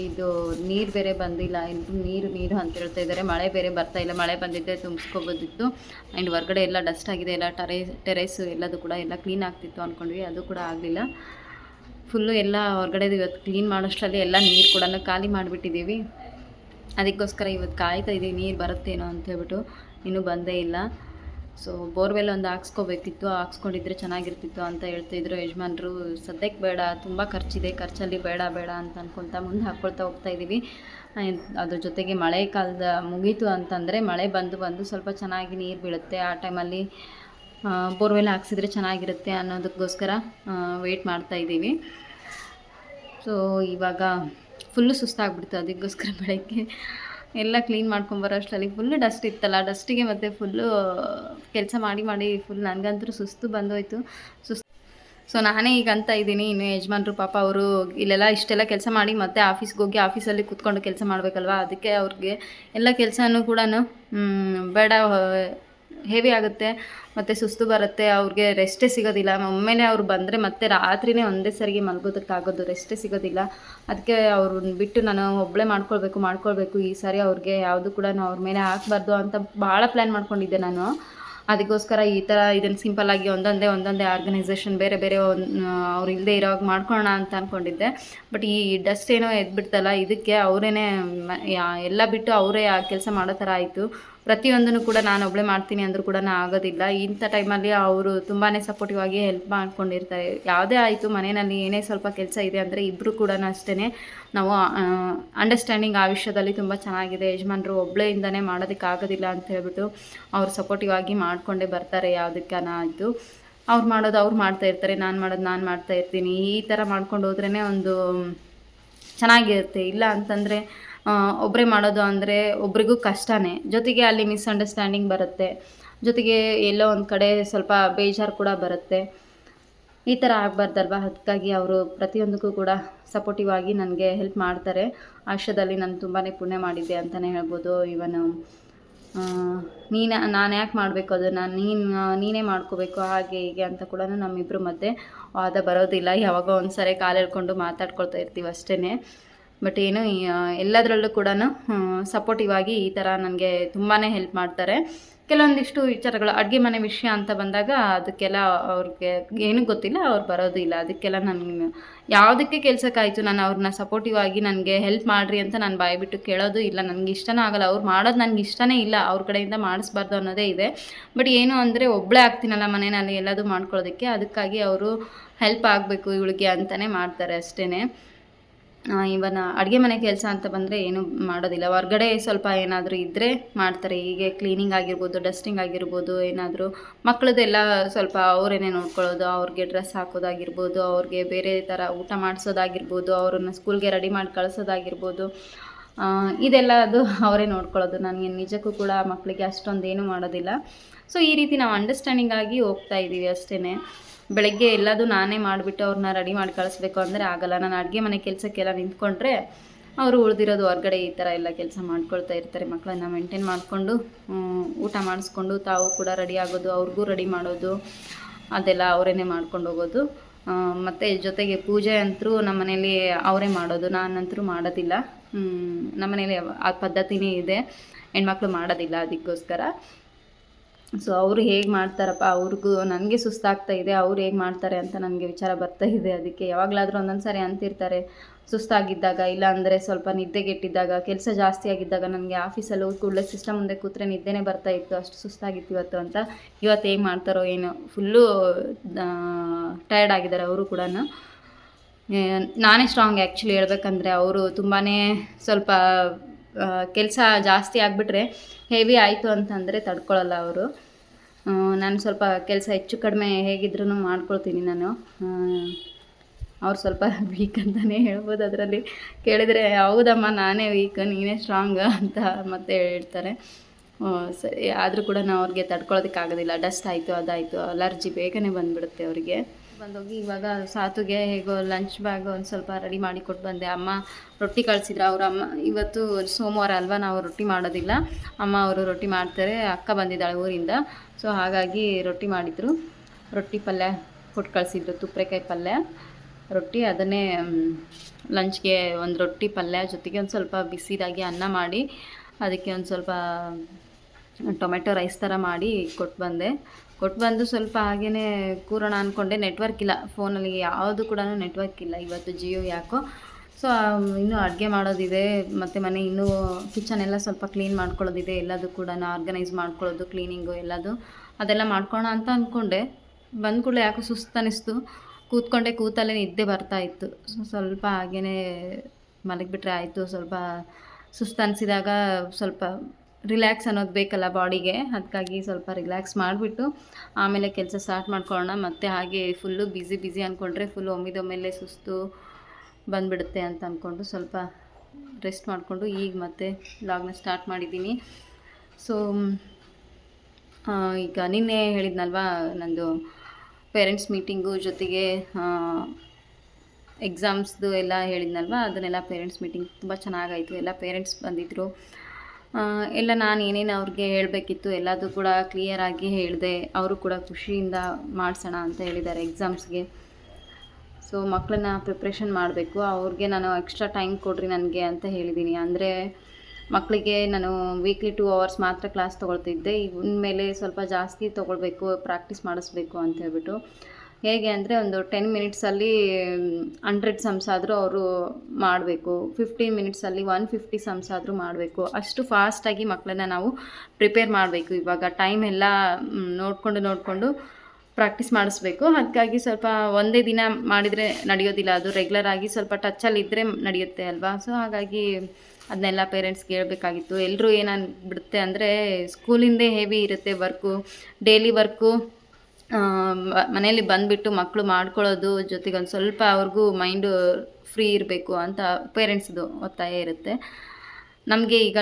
ಇದು ನೀರು ಬೇರೆ ಬಂದಿಲ್ಲ ಇದು ನೀರು ನೀರು ಅಂತ ಹೇಳ್ತಾ ಇದ್ದಾರೆ ಮಳೆ ಬೇರೆ ಬರ್ತಾ ಇಲ್ಲ. ಮಳೆ ಬಂದಿದ್ದೆ ತುಂಬಿಸ್ಕೋಬೋದಿತ್ತು. ಆ್ಯಂಡ್ ಹೊರಗಡೆ ಎಲ್ಲ ಡಸ್ಟ್ ಆಗಿದೆ. ಎಲ್ಲ ಟರೇ, ಟೆರೇಸು ಎಲ್ಲದು ಕೂಡ ಎಲ್ಲ ಕ್ಲೀನ್ ಆಗ್ತಿತ್ತು ಅಂದ್ಕೊಂಡ್ವಿ ಅದು ಕೂಡ ಆಗಲಿಲ್ಲ. ಫುಲ್ಲು ಎಲ್ಲ ಹೊರಗಡೆದು ಇವತ್ತು ಕ್ಲೀನ್ ಮಾಡೋಷ್ಟರಲ್ಲಿ ಎಲ್ಲ ನೀರು ಕೂಡ ಖಾಲಿ ಮಾಡಿಬಿಟ್ಟಿದ್ದೀವಿ. ಅದಕ್ಕೋಸ್ಕರ ಇವತ್ತು ಕಾಯ್ತಾ ಇದ್ದೀವಿ ನೀರು ಬರುತ್ತೇನೋ ಅಂತ ಹೇಳ್ಬಿಟ್ಟು. ಇನ್ನೂ ಬಂದೇ ಇಲ್ಲ. ಸೊ ಬೋರ್ವೆಲ್ ಒಂದು ಹಾಕ್ಸ್ಕೋಬೇಕಿತ್ತು, ಹಾಕ್ಸ್ಕೊಂಡಿದ್ರೆ ಚೆನ್ನಾಗಿರ್ತಿತ್ತು ಅಂತ ಹೇಳ್ತಿದ್ರು ಯಜಮಾನ್ರು. ಸದ್ಯಕ್ಕೆ ಬೇಡ, ತುಂಬ ಖರ್ಚಿದೆ, ಖರ್ಚಲ್ಲಿ ಬೇಡ ಬೇಡ ಅಂತ ಅನ್ಕೊತಾ ಮುಂದೆ ಹಾಕ್ಕೊಳ್ತಾ ಹೋಗ್ತಾ ಇದ್ದೀವಿ ಅದ್ರ ಜೊತೆಗೆ ಮಳೆ ಕಾಲದ ಮುಗೀತು ಅಂತಂದರೆ ಮಳೆ ಬಂದು ಬಂದು ಸ್ವಲ್ಪ ಚೆನ್ನಾಗಿ ನೀರು ಬೀಳುತ್ತೆ. ಆ ಟೈಮಲ್ಲಿ ಬೋರ್ವೆಲ್ ಹಾಕ್ಸಿದ್ರೆ ಚೆನ್ನಾಗಿರುತ್ತೆ ಅನ್ನೋದಕ್ಕೋಸ್ಕರ ವೆಯ್ಟ್ ಮಾಡ್ತಾ ಇದ್ದೀವಿ ಸೊ ಇವಾಗ ಫುಲ್ಲು ಸುಸ್ತಾಗ್ಬಿಡ್ತು ಅದಕ್ಕೋಸ್ಕರ ಬೆಳಗ್ಗೆ ಎಲ್ಲ ಕ್ಲೀನ್ ಮಾಡ್ಕೊಂಬರೋ ಅಷ್ಟರಲ್ಲಿ ಫುಲ್ಲು ಡಸ್ಟ್ ಇತ್ತಲ್ಲ ಡಸ್ಟಿಗೆ ಮತ್ತೆ ಫುಲ್ಲು ಕೆಲಸ ಮಾಡಿ ಮಾಡಿ ಫುಲ್ ನನಗಂತೂ ಸುಸ್ತು ಬಂದೋಯ್ತು. ಸುಸ್ತು. ಸೊ ನಾನೇ ಈಗ ಅಂತ ಇದ್ದೀನಿ, ಇನ್ನು ಯಜಮಾನ್ರು ಪಾಪ ಅವರು ಇಲ್ಲೆಲ್ಲ ಇಷ್ಟೆಲ್ಲ ಕೆಲಸ ಮಾಡಿ ಮತ್ತೆ ಆಫೀಸ್ಗೆ ಹೋಗಿ ಆಫೀಸಲ್ಲಿ ಕೂತ್ಕೊಂಡು ಕೆಲಸ ಮಾಡಬೇಕಲ್ವಾ? ಅದಕ್ಕೆ ಅವ್ರಿಗೆ ಎಲ್ಲ ಕೆಲಸನೂ ಕೂಡ ಬೇಡ ಹೆವಿ ಆಗುತ್ತೆ. ಮತ್ತು ಸುಸ್ತು ಬರುತ್ತೆ, ಅವ್ರಿಗೆ ರೆಸ್ಟೇ ಸಿಗೋದಿಲ್ಲ. ಒಮ್ಮೆನೇ ಅವ್ರು ಬಂದರೆ ಮತ್ತೆ ರಾತ್ರಿನೇ ಒಂದೇ ಸರಿಗೆ ಮಲಗೋದಕ್ಕಾಗೋದು ರೆಸ್ಟೇ ಸಿಗೋದಿಲ್ಲ. ಅದಕ್ಕೆ ಅವ್ರನ್ನ ಬಿಟ್ಟು ನಾನು ಒಬ್ಬಳೇ ಮಾಡ್ಕೊಳ್ಬೇಕು ಮಾಡ್ಕೊಳ್ಬೇಕು. ಈ ಸಾರಿ ಅವ್ರಿಗೆ ಯಾವುದು ಕೂಡ ಅವ್ರ ಮೇಲೆ ಹಾಕ್ಬಾರ್ದು ಅಂತ ಭಾಳ ಪ್ಲ್ಯಾನ್ ಮಾಡ್ಕೊಂಡಿದ್ದೆ ನಾನು. ಅದಕ್ಕೋಸ್ಕರ ಈ ಥರ ಇದನ್ನು ಸಿಂಪಲ್ಲಾಗಿ ಒಂದೊಂದೇ ಒಂದೊಂದೇ ಆರ್ಗನೈಸೇಷನ್ ಬೇರೆ ಬೇರೆ ಅವ್ರು ಇಲ್ಲದೆ ಇರೋವಾಗ ಮಾಡ್ಕೊಳ್ಳೋಣ ಅಂತ ಅಂದ್ಕೊಂಡಿದ್ದೆ ಬಟ್ ಈ ಡಸ್ಟ್ ಏನೋ ಎದ್ಬಿಡ್ತಲ್ಲ, ಇದಕ್ಕೆ ಅವರೇ ಎಲ್ಲ ಬಿಟ್ಟು ಅವರೇ ಆ ಕೆಲಸ ಮಾಡೋ ಥರ ಆಯಿತು. ಪ್ರತಿಯೊಂದನ್ನು ಕೂಡ ನಾನು ಒಬ್ಬಳೇ ಮಾಡ್ತೀನಿ ಅಂದರೂ ಕೂಡ ಆಗೋದಿಲ್ಲ. ಇಂಥ ಟೈಮಲ್ಲಿ ಅವರು ತುಂಬಾ ಸಪೋರ್ಟಿವ್ ಆಗಿ ಹೆಲ್ಪ್ ಮಾಡ್ಕೊಂಡಿರ್ತಾರೆ. ಯಾವುದೇ ಆಯಿತು, ಮನೆಯಲ್ಲಿ ಏನೇ ಸ್ವಲ್ಪ ಕೆಲಸ ಇದೆ ಅಂದರೆ ಇಬ್ಬರು ಕೂಡ ಅಷ್ಟೇ ನಾವು ಅಂಡರ್ಸ್ಟ್ಯಾಂಡಿಂಗ್ ಆ ವಿಷಯದಲ್ಲಿ ತುಂಬ ಚೆನ್ನಾಗಿದೆ. ಯಜಮಾನರು ಒಬ್ಬಳೆಯಿಂದನೇ ಮಾಡೋದಕ್ಕೆ ಆಗೋದಿಲ್ಲ ಅಂತ ಹೇಳ್ಬಿಟ್ಟು ಅವ್ರು ಸಪೋರ್ಟಿವ್ ಆಗಿ ಮಾಡಿಕೊಂಡೇ ಬರ್ತಾರೆ ಯಾವುದಕ್ಕನ ಆಯಿತು ಅವ್ರು ಮಾಡೋದು ಅವ್ರು ಮಾಡ್ತಾ ಇರ್ತಾರೆ, ನಾನು ಮಾಡೋದು ನಾನು ಮಾಡ್ತಾ ಇರ್ತೀನಿ. ಈ ಥರ ಮಾಡ್ಕೊಂಡು ಹೋದ್ರೇ ಒಂದು ಚೆನ್ನಾಗಿರುತ್ತೆ. ಇಲ್ಲ ಅಂತಂದರೆ ಒಬ್ಬರೇ ಮಾಡೋದು ಅಂದರೆ ಒಬ್ರಿಗೂ ಕಷ್ಟನೇ. ಜೊತೆಗೆ ಅಲ್ಲಿ ಮಿಸ್ಅಂಡರ್ಸ್ಟ್ಯಾಂಡಿಂಗ್ ಬರುತ್ತೆ. ಜೊತೆಗೆ ಎಲ್ಲೋ ಒಂದು ಕಡೆ ಸ್ವಲ್ಪ ಬೇಜಾರು ಕೂಡ ಬರುತ್ತೆ. ಈ ಥರ ಆಗಬಾರ್ದಲ್ವ? ಅದಕ್ಕಾಗಿ ಅವರು ಪ್ರತಿಯೊಂದಕ್ಕೂ ಕೂಡ ಸಪೋರ್ಟಿವ್ ಆಗಿ ನನಗೆ ಹೆಲ್ಪ್ ಮಾಡ್ತಾರೆ. ಆಶದಲ್ಲಿ ನಾನು ತುಂಬಾ ಪುಣ್ಯ ಮಾಡಿದ್ದೆ ಅಂತಲೇ ಹೇಳ್ಬೋದು. ಇವನು ನೀನು, ನಾನು ಯಾಕೆ ಮಾಡಬೇಕು ಅದನ್ನು? ನೀನು, ನೀನೇ ಮಾಡ್ಕೋಬೇಕು ಹಾಗೆ ಹೀಗೆ ಅಂತ ಕೂಡ ನಮ್ಮಿಬ್ಬರ ಮಧ್ಯೆ ವಾದ ಬರೋದಿಲ್ಲ. ಯಾವಾಗೋ ಒಂದು ಸಾರಿ ಕಾಲು ಹೇಳ್ಕೊಂಡು ಮಾತಾಡ್ಕೊಳ್ತಾ ಇರ್ತೀವಿ ಅಷ್ಟೇ ಬಟ್ ಏನು ಎಲ್ಲದರಲ್ಲೂ ಕೂಡ ಸಪೋರ್ಟಿವ್ ಆಗಿ ಈ ಥರ ನನಗೆ ತುಂಬಾ ಹೆಲ್ಪ್ ಮಾಡ್ತಾರೆ. ಕೆಲವೊಂದಿಷ್ಟು ವಿಚಾರಗಳು, ಅಡುಗೆ ಮನೆ ವಿಷಯ ಅಂತ ಬಂದಾಗ ಅದಕ್ಕೆಲ್ಲ ಅವ್ರಿಗೆ ಏನೂ ಗೊತ್ತಿಲ್ಲ, ಅವ್ರು ಬರೋದಿಲ್ಲ ಅದಕ್ಕೆಲ್ಲ ನಾನು, ಯಾವುದಕ್ಕೆ ಕೆಲಸಕ್ಕಾಯಿತು, ನಾನು ಅವ್ರನ್ನ ಸಪೋರ್ಟಿವ್ ಆಗಿ ನನಗೆ ಹೆಲ್ಪ್ ಮಾಡಿರಿ ಅಂತ ನಾನು ಬಾಯ್ಬಿಟ್ಟು ಕೇಳೋದು ಇಲ್ಲ. ನನಗೆ ಇಷ್ಟನೇ ಆಗಲ್ಲ. ಅವ್ರು ಮಾಡೋದು ನನಗೆ ಇಷ್ಟನೇ ಇಲ್ಲ. ಅವ್ರ ಕಡೆಯಿಂದ ಮಾಡಿಸ್ಬಾರ್ದು ಅನ್ನೋದೇ ಇದೆ. ಬಟ್ ಏನು ಅಂದರೆ ಒಬ್ಬಳೇ ಆಗ್ತೀನಲ್ಲ ಮನೆಯಲ್ಲಿ ಎಲ್ಲದೂ ಮಾಡ್ಕೊಳ್ಳೋದಕ್ಕೆ, ಅದಕ್ಕಾಗಿ ಅವರು ಹೆಲ್ಪ್ ಆಗಬೇಕು, ಇವಳಿಗೆ ಅಂತಲೇ ಮಾಡ್ತಾರೆ ಅಷ್ಟೇ ಇವನ್ ಅಡುಗೆ ಮನೆ ಕೆಲಸ ಅಂತ ಬಂದರೆ ಏನು ಮಾಡೋದಿಲ್ಲ. ಹೊರ್ಗಡೆ ಸ್ವಲ್ಪ ಏನಾದರೂ ಇದ್ದರೆ ಮಾಡ್ತಾರೆ. ಹೀಗೆ ಕ್ಲೀನಿಂಗ್ ಆಗಿರ್ಬೋದು ಡಸ್ಟಿಂಗ್ ಆಗಿರ್ಬೋದು, ಏನಾದರೂ ಮಕ್ಕಳದೆಲ್ಲ ಸ್ವಲ್ಪ ಅವರೇನೆ ನೋಡ್ಕೊಳ್ಳೋದು. ಅವ್ರಿಗೆ ಡ್ರೆಸ್ ಹಾಕೋದಾಗಿರ್ಬೋದು, ಅವ್ರಿಗೆ ಬೇರೆ ಥರ ಊಟ ಮಾಡಿಸೋದಾಗಿರ್ಬೋದು, ಅವ್ರನ್ನ ಸ್ಕೂಲ್ಗೆ ರೆಡಿ ಮಾಡಿ ಕಳಿಸೋದಾಗಿರ್ಬೋದು. ಇದೆಲ್ಲ ಅದು ಅವರೇ ನೋಡ್ಕೊಳ್ಳೋದು. ನನಗೆ ನಿಜಕ್ಕೂ ಕೂಡ ಮಕ್ಕಳಿಗೆ ಅಷ್ಟೊಂದು ಏನೂ ಮಾಡೋದಿಲ್ಲ. ಸೊ ಈ ರೀತಿ ನಾವು ಅಂಡರ್ಸ್ಟ್ಯಾಂಡಿಂಗ್ ಆಗಿ ಹೋಗ್ತಾ ಇದ್ದೀವಿ ಅಷ್ಟೇ ಬೆಳಗ್ಗೆ ಎಲ್ಲದೂ ನಾನೇ ಮಾಡಿಬಿಟ್ಟು ಅವ್ರನ್ನ ರೆಡಿ ಮಾಡಿ ಕಳಿಸ್ಬೇಕು ಅಂದರೆ ಆಗಲ್ಲ. ನಾನು ಅಡುಗೆ ಮನೆ ಕೆಲಸಕ್ಕೆಲ್ಲ ನಿಂತ್ಕೊಂಡ್ರೆ ಅವರು ಉಳಿದಿರೋದು ಹೊರಗಡೆ ಈ ಥರ ಎಲ್ಲ ಕೆಲಸ ಮಾಡ್ಕೊಳ್ತಾ ಇರ್ತಾರೆ ಮಕ್ಕಳನ್ನ ಮೇಂಟೈನ್ ಮಾಡಿಕೊಂಡು ಊಟ ಮಾಡಿಸ್ಕೊಂಡು ತಾವು ಕೂಡ ರೆಡಿ ಆಗೋದು, ಅವ್ರಿಗೂ ರೆಡಿ ಮಾಡೋದು, ಅದೆಲ್ಲ ಅವರೇನೆ ಮಾಡ್ಕೊಂಡು ಹೋಗೋದು. ಮತ್ತು ಜೊತೆಗೆ ಪೂಜೆ ಅಂತರೂ ನಮ್ಮ ಮನೇಲಿ ಅವರೇ ಮಾಡೋದು ನಾನಂತರೂ ಮಾಡೋದಿಲ್ಲ. ನಮ್ಮ ಮನೇಲಿ ಆ ಪದ್ಧತಿನೇ ಇದೆ. ಹೆಣ್ಮಕ್ಳು ಮಾಡೋದಿಲ್ಲ ಅದಕ್ಕೋಸ್ಕರ. ಸೊ ಅವರು ಹೇಗೆ ಮಾಡ್ತಾರಪ್ಪ? ಅವ್ರಿಗೂ ನನಗೆ ಸುಸ್ತಾಗ್ತಾ ಇದೆ, ಅವ್ರು ಹೇಗೆ ಮಾಡ್ತಾರೆ ಅಂತ ನನಗೆ ವಿಚಾರ ಬರ್ತಾ ಇದೆ ಅದಕ್ಕೆ. ಯಾವಾಗಲಾದರೂ ಒಂದೊಂದು ಸಾರಿ ಅಂತಿರ್ತಾರೆ. ಸುಸ್ತಾಗಿದ್ದಾಗ, ಇಲ್ಲ ಅಂದರೆ ಸ್ವಲ್ಪ ನಿದ್ದೆಗೆಟ್ಟಿದ್ದಾಗ, ಕೆಲಸ ಜಾಸ್ತಿ ಆಗಿದ್ದಾಗ ನನಗೆ ಆಫೀಸಲ್ಲಿ ಹೋಗಿ ಕೂಡಲೇ ಸಿಸ್ಟಮ್ ಮುಂದೆ ಕೂತ್ರೆ ನಿದ್ದೆನೇ ಬರ್ತಾ ಇತ್ತು, ಅಷ್ಟು ಸುಸ್ತಾಗಿತ್ತು ಇವತ್ತು ಅಂತ. ಇವತ್ತು ಹೇಗೆ ಮಾಡ್ತಾರೋ ಏನೋ, ಫುಲ್ಲು ಟಯರ್ಡ್ ಆಗಿದ್ದಾರೆ ಅವರು ಕೂಡ ನಾನೇ ಸ್ಟ್ರಾಂಗ್ ಆ್ಯಕ್ಚುಲಿ ಹೇಳ್ಬೇಕಂದ್ರೆ, ಅವರು ತುಂಬಾ ಸ್ವಲ್ಪ ಕೆಲಸ ಜಾಸ್ತಿ ಆಗಿಬಿಟ್ರೆ ಹೆವಿ ಆಯಿತು ಅಂತಂದರೆ ತಡ್ಕೊಳ್ಳಲ್ಲ ಅವರು. ನಾನು ಸ್ವಲ್ಪ ಕೆಲಸ ಹೆಚ್ಚು ಕಡಿಮೆ ಹೇಗಿದ್ರೂ ಮಾಡ್ಕೊಳ್ತೀನಿ ನಾನು. ಅವ್ರು ಸ್ವಲ್ಪ ವೀಕ್ ಅಂತಲೇ ಹೇಳ್ಬೋದು ಅದರಲ್ಲಿ. ಕೇಳಿದರೆ, ಹೌದಮ್ಮ, ನಾನೇ ವೀಕ್ ನೀನೇ ಸ್ಟ್ರಾಂಗ್ ಅಂತ ಮತ್ತೆ ಹೇಳ್ತಾರೆ. ಸರಿ, ಆದರೂ ಕೂಡ ನಾವು ಅವ್ರಿಗೆ ತಡ್ಕೊಳ್ಳೋದಕ್ಕಾಗೋದಿಲ್ಲ ಡಸ್ಟ್ ಆಯಿತು, ಅದಾಯಿತು ಅಲರ್ಜಿ ಬೇಗನೆ ಬಂದುಬಿಡುತ್ತೆ ಅವರಿಗೆ. ಬಂದೋಗಿ ಇವಾಗ ಸಾತುಗೆ ಹೇಗೋ ಲಂಚ್ ಬ್ಯಾಗ್ ಒಂದು ಸ್ವಲ್ಪ ರೆಡಿ ಮಾಡಿ ಕೊಟ್ಟು ಬಂದೆ. ಅಮ್ಮ ರೊಟ್ಟಿ ಕಳಿಸಿದ್ರು. ಅವ್ರ ಅಮ್ಮ ಇವತ್ತು ಸೋಮವಾರ ಅಲ್ವಾ ನಾವು ರೊಟ್ಟಿ ಮಾಡೋದಿಲ್ಲ. ಅಮ್ಮ ಅವರು ರೊಟ್ಟಿ ಮಾಡ್ತಾರೆ. ಅಕ್ಕ ಬಂದಿದ್ದಾಳೆ ಊರಿಂದ. ಸೊ ಹಾಗಾಗಿ ರೊಟ್ಟಿ ಮಾಡಿದರು. ರೊಟ್ಟಿ ಪಲ್ಯ ಕೊಟ್ಟು ಕಳಿಸಿದ್ರು. ತುಪ್ಪರೆಕಾಯಿ ಪಲ್ಯ, ರೊಟ್ಟಿ. ಅದನ್ನೇ ಲಂಚ್ಗೆ ಒಂದು ರೊಟ್ಟಿ ಪಲ್ಯ ಜೊತೆಗೆ ಒಂದು ಸ್ವಲ್ಪ ಬಿಸಿದಾಗಿ ಅನ್ನ ಮಾಡಿ, ಅದಕ್ಕೆ ಒಂದು ಸ್ವಲ್ಪ ಟೊಮೆಟೊ ರೈಸ್ ಥರ ಮಾಡಿ ಕೊಟ್ಟು ಬಂದೆ. ಕೊಟ್ಟು ಬಂದು ಸ್ವಲ್ಪ ಹಾಗೇ ಕೂರೋಣ ಅಂದ್ಕೊಂಡೆ ನೆಟ್ವರ್ಕ್ ಇಲ್ಲ. ಫೋನಲ್ಲಿ ಯಾವುದು ಕೂಡ ನೆಟ್ವರ್ಕ್ ಇಲ್ಲ. ಇವತ್ತು ಜಿಯೋ ಯಾಕೋ. ಸೊ ಇನ್ನೂ ಅಡುಗೆ ಮಾಡೋದಿದೆ. ಮತ್ತು ಮನೆ ಇನ್ನೂ ಕಿಚನ್ ಎಲ್ಲ ಸ್ವಲ್ಪ ಕ್ಲೀನ್ ಮಾಡ್ಕೊಳ್ಳೋದಿದೆ. ಎಲ್ಲದು ಕೂಡ ಆರ್ಗನೈಸ್ ಮಾಡ್ಕೊಳ್ಳೋದು ಕ್ಲೀನಿಂಗು ಎಲ್ಲದು. ಅದೆಲ್ಲ ಮಾಡ್ಕೊಳ್ಳೋಣ ಅಂತ ಅಂದ್ಕೊಂಡೆ ಬಂದ ಕೂಡಲೇ ಯಾಕೋ ಸುಸ್ತು ಅನ್ನಿಸ್ತು ಕೂತ್ಕೊಂಡೆ, ಕೂತಲ್ಲೇ ನಿದ್ದೆ ಬರ್ತಾ ಇತ್ತು. ಸ್ವಲ್ಪ ಹಾಗೇ ಮಲಗಿಬಿಟ್ರೆ ಆಯಿತು. ಸ್ವಲ್ಪ ಸುಸ್ತು ಅನಿಸಿದಾಗ ಸ್ವಲ್ಪ ರಿಲ್ಯಾಕ್ಸ್ ಅನ್ನೋದು ಬೇಕಲ್ಲ ಬಾಡಿಗೆ ಅದಕ್ಕಾಗಿ ಸ್ವಲ್ಪ ರಿಲ್ಯಾಕ್ಸ್ ಮಾಡಿಬಿಟ್ಟು ಆಮೇಲೆ ಕೆಲಸ ಸ್ಟಾರ್ಟ್ ಮಾಡ್ಕೊಳ್ಳೋಣ. ಮತ್ತು ಹಾಗೆ ಫುಲ್ಲು ಬ್ಯುಸಿ ಬ್ಯುಸಿ ಅಂದ್ಕೊಂಡ್ರೆ ಫುಲ್ ಒಮ್ಮಿದೊಮ್ಮೆಲೆ ಸುಸ್ತು ಬಂದುಬಿಡುತ್ತೆ ಅಂತ ಅಂದ್ಕೊಂಡು ಸ್ವಲ್ಪ ರೆಸ್ಟ್ ಮಾಡಿಕೊಂಡು ಈಗ ಮತ್ತೆ ಲಾಗ್ನ ಸ್ಟಾರ್ಟ್ ಮಾಡಿದ್ದೀನಿ. ಸೊ ಈಗ ನಿನ್ನೆ ಹೇಳಿದ್ನಲ್ವ, ನಂದು ಪೇರೆಂಟ್ಸ್ ಮೀಟಿಂಗು ಜೊತೆಗೆ ಎಕ್ಸಾಮ್ಸ್ದು ಎಲ್ಲ ಹೇಳಿದ್ನಲ್ವ, ಅದನ್ನೆಲ್ಲ ಪೇರೆಂಟ್ಸ್ ಮೀಟಿಂಗ್ ತುಂಬ ಚೆನ್ನಾಗಾಯಿತು. ಎಲ್ಲ ಪೇರೆಂಟ್ಸ್ ಬಂದಿದ್ದರು ಎಲ್ಲ ನಾನು ಏನೇನು ಅವ್ರಿಗೆ ಹೇಳಬೇಕಿತ್ತು ಎಲ್ಲದೂ ಕೂಡ ಕ್ಲಿಯರಾಗಿ ಹೇಳಿದೆ. ಅವರು ಕೂಡ ಖುಷಿಯಿಂದ ಮಾಡಿಸೋಣ ಅಂತ ಹೇಳಿದ್ದಾರೆ ಎಕ್ಸಾಮ್ಸ್ಗೆ ಸೊ ಮಕ್ಕಳನ್ನ ಪ್ರಿಪ್ರೇಷನ್ ಮಾಡಬೇಕು. ಅವ್ರಿಗೆ ನಾನು ಎಕ್ಸ್ಟ್ರಾ ಟೈಮ್ ಕೊಡ್ರಿ ನನಗೆ ಅಂತ ಹೇಳಿದ್ದೀನಿ ಅಂದರೆ ಮಕ್ಕಳಿಗೆ ನಾನು ವೀಕ್ಲಿ ಟೂ ಅವರ್ಸ್ ಮಾತ್ರ ಕ್ಲಾಸ್ ತೊಗೊಳ್ತಿದ್ದೆ. ಇನ್ಮೇಲೆ ಸ್ವಲ್ಪ ಜಾಸ್ತಿ ತೊಗೊಳ್ಬೇಕು ಪ್ರಾಕ್ಟೀಸ್ ಮಾಡಿಸ್ಬೇಕು ಅಂತ ಹೇಳ್ಬಿಟ್ಟು. ಹೇಗೆ ಅಂದರೆ ಒಂದು ಟೆನ್ ಮಿನಿಟ್ಸಲ್ಲಿ ಹಂಡ್ರೆಡ್ ಸಮ್ಸ್ ಆದರೂ ಅವರು ಮಾಡಬೇಕು, ಫಿಫ್ಟೀನ್ ಮಿನಿಟ್ಸಲ್ಲಿ ಒನ್ ಫಿಫ್ಟಿ ಸಮ್ಸ್ ಆದರೂ ಮಾಡಬೇಕು. ಅಷ್ಟು ಫಾಸ್ಟಾಗಿ ಮಕ್ಕಳನ್ನ ನಾವು ಪ್ರಿಪೇರ್ ಮಾಡಬೇಕು. ಇವಾಗ ಟೈಮ್ ಎಲ್ಲ ನೋಡಿಕೊಂಡು ನೋಡಿಕೊಂಡು ಪ್ರಾಕ್ಟೀಸ್ ಮಾಡಿಸ್ಬೇಕು. ಅದಕ್ಕಾಗಿ ಸ್ವಲ್ಪ ಒಂದೇ ದಿನ ಮಾಡಿದರೆ ನಡೆಯೋದಿಲ್ಲ. ಅದು ರೆಗ್ಯುಲರ್ ಆಗಿ ಸ್ವಲ್ಪ ಟಚ್ಚಲ್ಲಿದ್ದರೆ ನಡೆಯುತ್ತೆ ಅಲ್ವಾ? ಸೊ ಹಾಗಾಗಿ ಅದನ್ನೆಲ್ಲ ಪೇರೆಂಟ್ಸ್ಗೆ ಹೇಳಬೇಕಾಗಿತ್ತು ಎಲ್ಲರೂ ಏನಾನ್ ಬಿಡುತ್ತೆ ಅಂದರೆ ಸ್ಕೂಲಿಂದೇ ಹೆವಿ ಇರುತ್ತೆ ವರ್ಕು ಡೈಲಿ ವರ್ಕು ಮನೇಲಿ ಬಂದುಬಿಟ್ಟು ಮಕ್ಕಳು ಮಾಡ್ಕೊಳ್ಳೋದು ಜೊತೆಗೆ ಒಂದು ಸ್ವಲ್ಪ ಅವ್ರಿಗೂ ಮೈಂಡು ಫ್ರೀ ಇರಬೇಕು ಅಂತ ಪೇರೆಂಟ್ಸ್ದು ಒತ್ತಾಯ ಇರುತ್ತೆ. ನಮಗೆ ಈಗ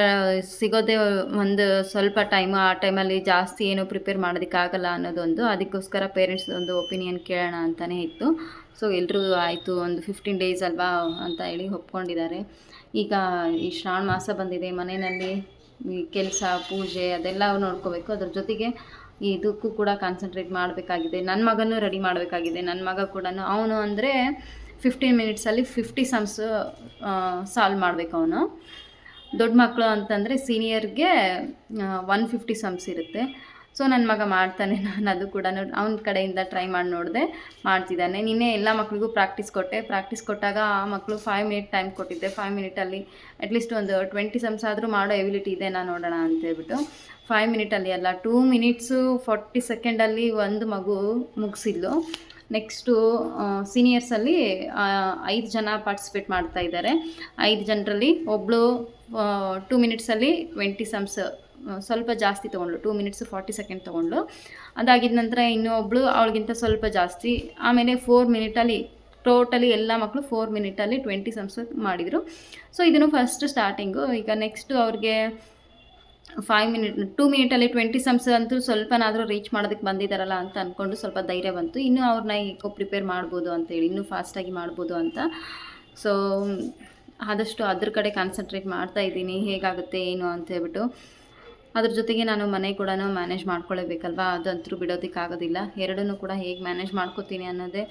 ಸಿಗೋದೇ ಒಂದು ಸ್ವಲ್ಪ ಟೈಮು ಆ ಟೈಮಲ್ಲಿ ಜಾಸ್ತಿ ಏನು ಪ್ರಿಪೇರ್ ಮಾಡೋದಕ್ಕಾಗಲ್ಲ ಅನ್ನೋದೊಂದು. ಅದಕ್ಕೋಸ್ಕರ ಪೇರೆಂಟ್ಸ್ ಒಂದು ಒಪಿನಿಯನ್ ಕೇಳೋಣ ಅಂತಲೇ ಇತ್ತು. ಸೊ ಎಲ್ಲರೂ ಆಯಿತು, ಒಂದು ಫಿಫ್ಟೀನ್ ಡೇಸ್ ಅಲ್ವಾ ಅಂತ ಹೇಳಿ ಒಪ್ಕೊಂಡಿದ್ದಾರೆ. ಈಗ ಈ ಶ್ರಾವಣ ಮಾಸ ಬಂದಿದೆ, ಮನೆಯಲ್ಲಿ ಕೆಲಸ, ಪೂಜೆ ಅದೆಲ್ಲ ನೋಡ್ಕೋಬೇಕು. ಅದ್ರ ಜೊತೆಗೆ ಇದಕ್ಕೂ ಕೂಡ ಕಾನ್ಸಂಟ್ರೇಟ್ ಮಾಡಬೇಕಾಗಿದೆ. ನನ್ನ ಮಗನೂ ರೆಡಿ ಮಾಡಬೇಕಾಗಿದೆ. ನನ್ನ ಮಗ ಕೂಡ ಅವನು ಅಂದರೆ ಫಿಫ್ಟೀನ್ ಮಿನಿಟ್ಸಲ್ಲಿ ಫಿಫ್ಟಿ ಸಮ್ಸ್ ಸಾಲ್ವ್ ಮಾಡಬೇಕು ಅವನು. ದೊಡ್ಡ ಮಕ್ಕಳು ಅಂತಂದರೆ ಸೀನಿಯರ್ಗೆ ಒನ್ ಫಿಫ್ಟಿ ಸಮ್ಸ್ ಇರುತ್ತೆ. ಸೊ ನನ್ನ ಮಗ ಮಾಡ್ತಾನೆ. ನಾನು ಅದು ಕೂಡ ಅವನ ಕಡೆಯಿಂದ ಟ್ರೈ ಮಾಡಿ ನೋಡಿದೆ, ಮಾಡ್ತಿದ್ದಾನೆ. ನಿನ್ನೆ ಎಲ್ಲ ಮಕ್ಕಳಿಗೂ ಪ್ರಾಕ್ಟೀಸ್ ಕೊಟ್ಟೆ. ಪ್ರಾಕ್ಟೀಸ್ ಕೊಟ್ಟಾಗ ಆ ಮಕ್ಕಳು ಫೈವ್ ಮಿನಿಟ್ ಟೈಮ್ ಕೊಟ್ಟಿದ್ದೆ. ಫೈವ್ ಮಿನಿಟಲ್ಲಿ ಅಟ್ಲೀಸ್ಟ್ ಒಂದು ಟ್ವೆಂಟಿ ಸಮ್ಸ್ ಆದರೂ ಮಾಡೋ ಎಬಿಲಿಟಿ ಇದೆ ನಾನು ನೋಡೋಣ ಅಂತ ಹೇಳ್ಬಿಟ್ಟು. ಫೈವ್ ಮಿನಿಟಲ್ಲಿ ಅಲ್ಲ ಟೂ ಮಿನಿಟ್ಸು ಫಾರ್ಟಿ ಸೆಕೆಂಡಲ್ಲಿ ಒಂದು ಮಗು ಮುಗಿಸಿದ್ಲು. ನೆಕ್ಸ್ಟು ಸೀನಿಯರ್ಸಲ್ಲಿ ಐದು ಜನ ಪಾರ್ಟಿಸಿಪೇಟ್ ಮಾಡ್ತಾ ಇದ್ದಾರೆ. ಐದು ಜನರಲ್ಲಿ ಒಬ್ಬಳು ಟೂ ಮಿನಿಟ್ಸಲ್ಲಿ ಟ್ವೆಂಟಿ ಸಮ್ಸ್ ಸ್ವಲ್ಪ ಜಾಸ್ತಿ ತೊಗೊಂಡ್ಳು ಟೂ ಮಿನಿಟ್ಸ್ ಫಾರ್ಟಿ ಸೆಕೆಂಡ್ ತೊಗೊಂಡ್ಳು. ಅದಾಗಿದ ನಂತರ ಇನ್ನೂ ಒಬ್ಬಳು ಅವಳಿಗಿಂತ ಸ್ವಲ್ಪ ಜಾಸ್ತಿ, ಆಮೇಲೆ ಫೋರ್ ಮಿನಿಟಲ್ಲಿ ಟೋಟಲಿ ಎಲ್ಲ ಮಕ್ಕಳು ಫೋರ್ ಮಿನಿಟಲ್ಲಿ ಟ್ವೆಂಟಿ ಸಮ್ಸ್ ಮಾಡಿದರು. ಸೊ ಇದನ್ನು ಫಸ್ಟ್ ಸ್ಟಾರ್ಟಿಂಗು ಈಗ ನೆಕ್ಸ್ಟು ಅವ್ರಿಗೆ ಫೈವ್ ಮಿನಿಟ್ ಟೂ ಮಿನಿಟಲ್ಲಿ ಟ್ವೆಂಟಿ ಸಮ್ಸ್ ಅಂತೂ ಸ್ವಲ್ಪನಾದರೂ ರೀಚ್ ಮಾಡೋದಕ್ಕೆ ಬಂದಿದ್ದಾರಲ್ಲ ಅಂತ ಅಂದ್ಕೊಂಡು ಸ್ವಲ್ಪ ಧೈರ್ಯ ಬಂತು. ಇನ್ನೂ ಅವ್ರನ್ನ ಈಗ ಪ್ರಿಪೇರ್ ಮಾಡ್ಬೋದು ಅಂತೇಳಿ ಇನ್ನೂ ಫಾಸ್ಟಾಗಿ ಮಾಡ್ಬೋದು ಅಂತ. ಸೊ ಆದಷ್ಟು ಅದ್ರ ಕಡೆ ಕಾನ್ಸಂಟ್ರೇಟ್ ಮಾಡ್ತಾ ಇದ್ದೀನಿ. ಹೇಗಾಗುತ್ತೆ, ಏನು ಅಂತ ಹೇಳ್ಬಿಟ್ಟು. ಅದ್ರ ಜೊತೆಗೆ ನಾನು ಮನೆ ಕೂಡ ಮ್ಯಾನೇಜ್ ಮಾಡ್ಕೊಳ್ಳೇಬೇಕಲ್ವಾ ಅದಂತರೂ ಬಿಡೋದಕ್ಕಾಗೋದಿಲ್ಲ. ಎರಡನ್ನೂ ಕೂಡ ಹೇಗೆ ಮ್ಯಾನೇಜ್ ಮಾಡ್ಕೋತೀನಿ ಅನ್ನೋದೇ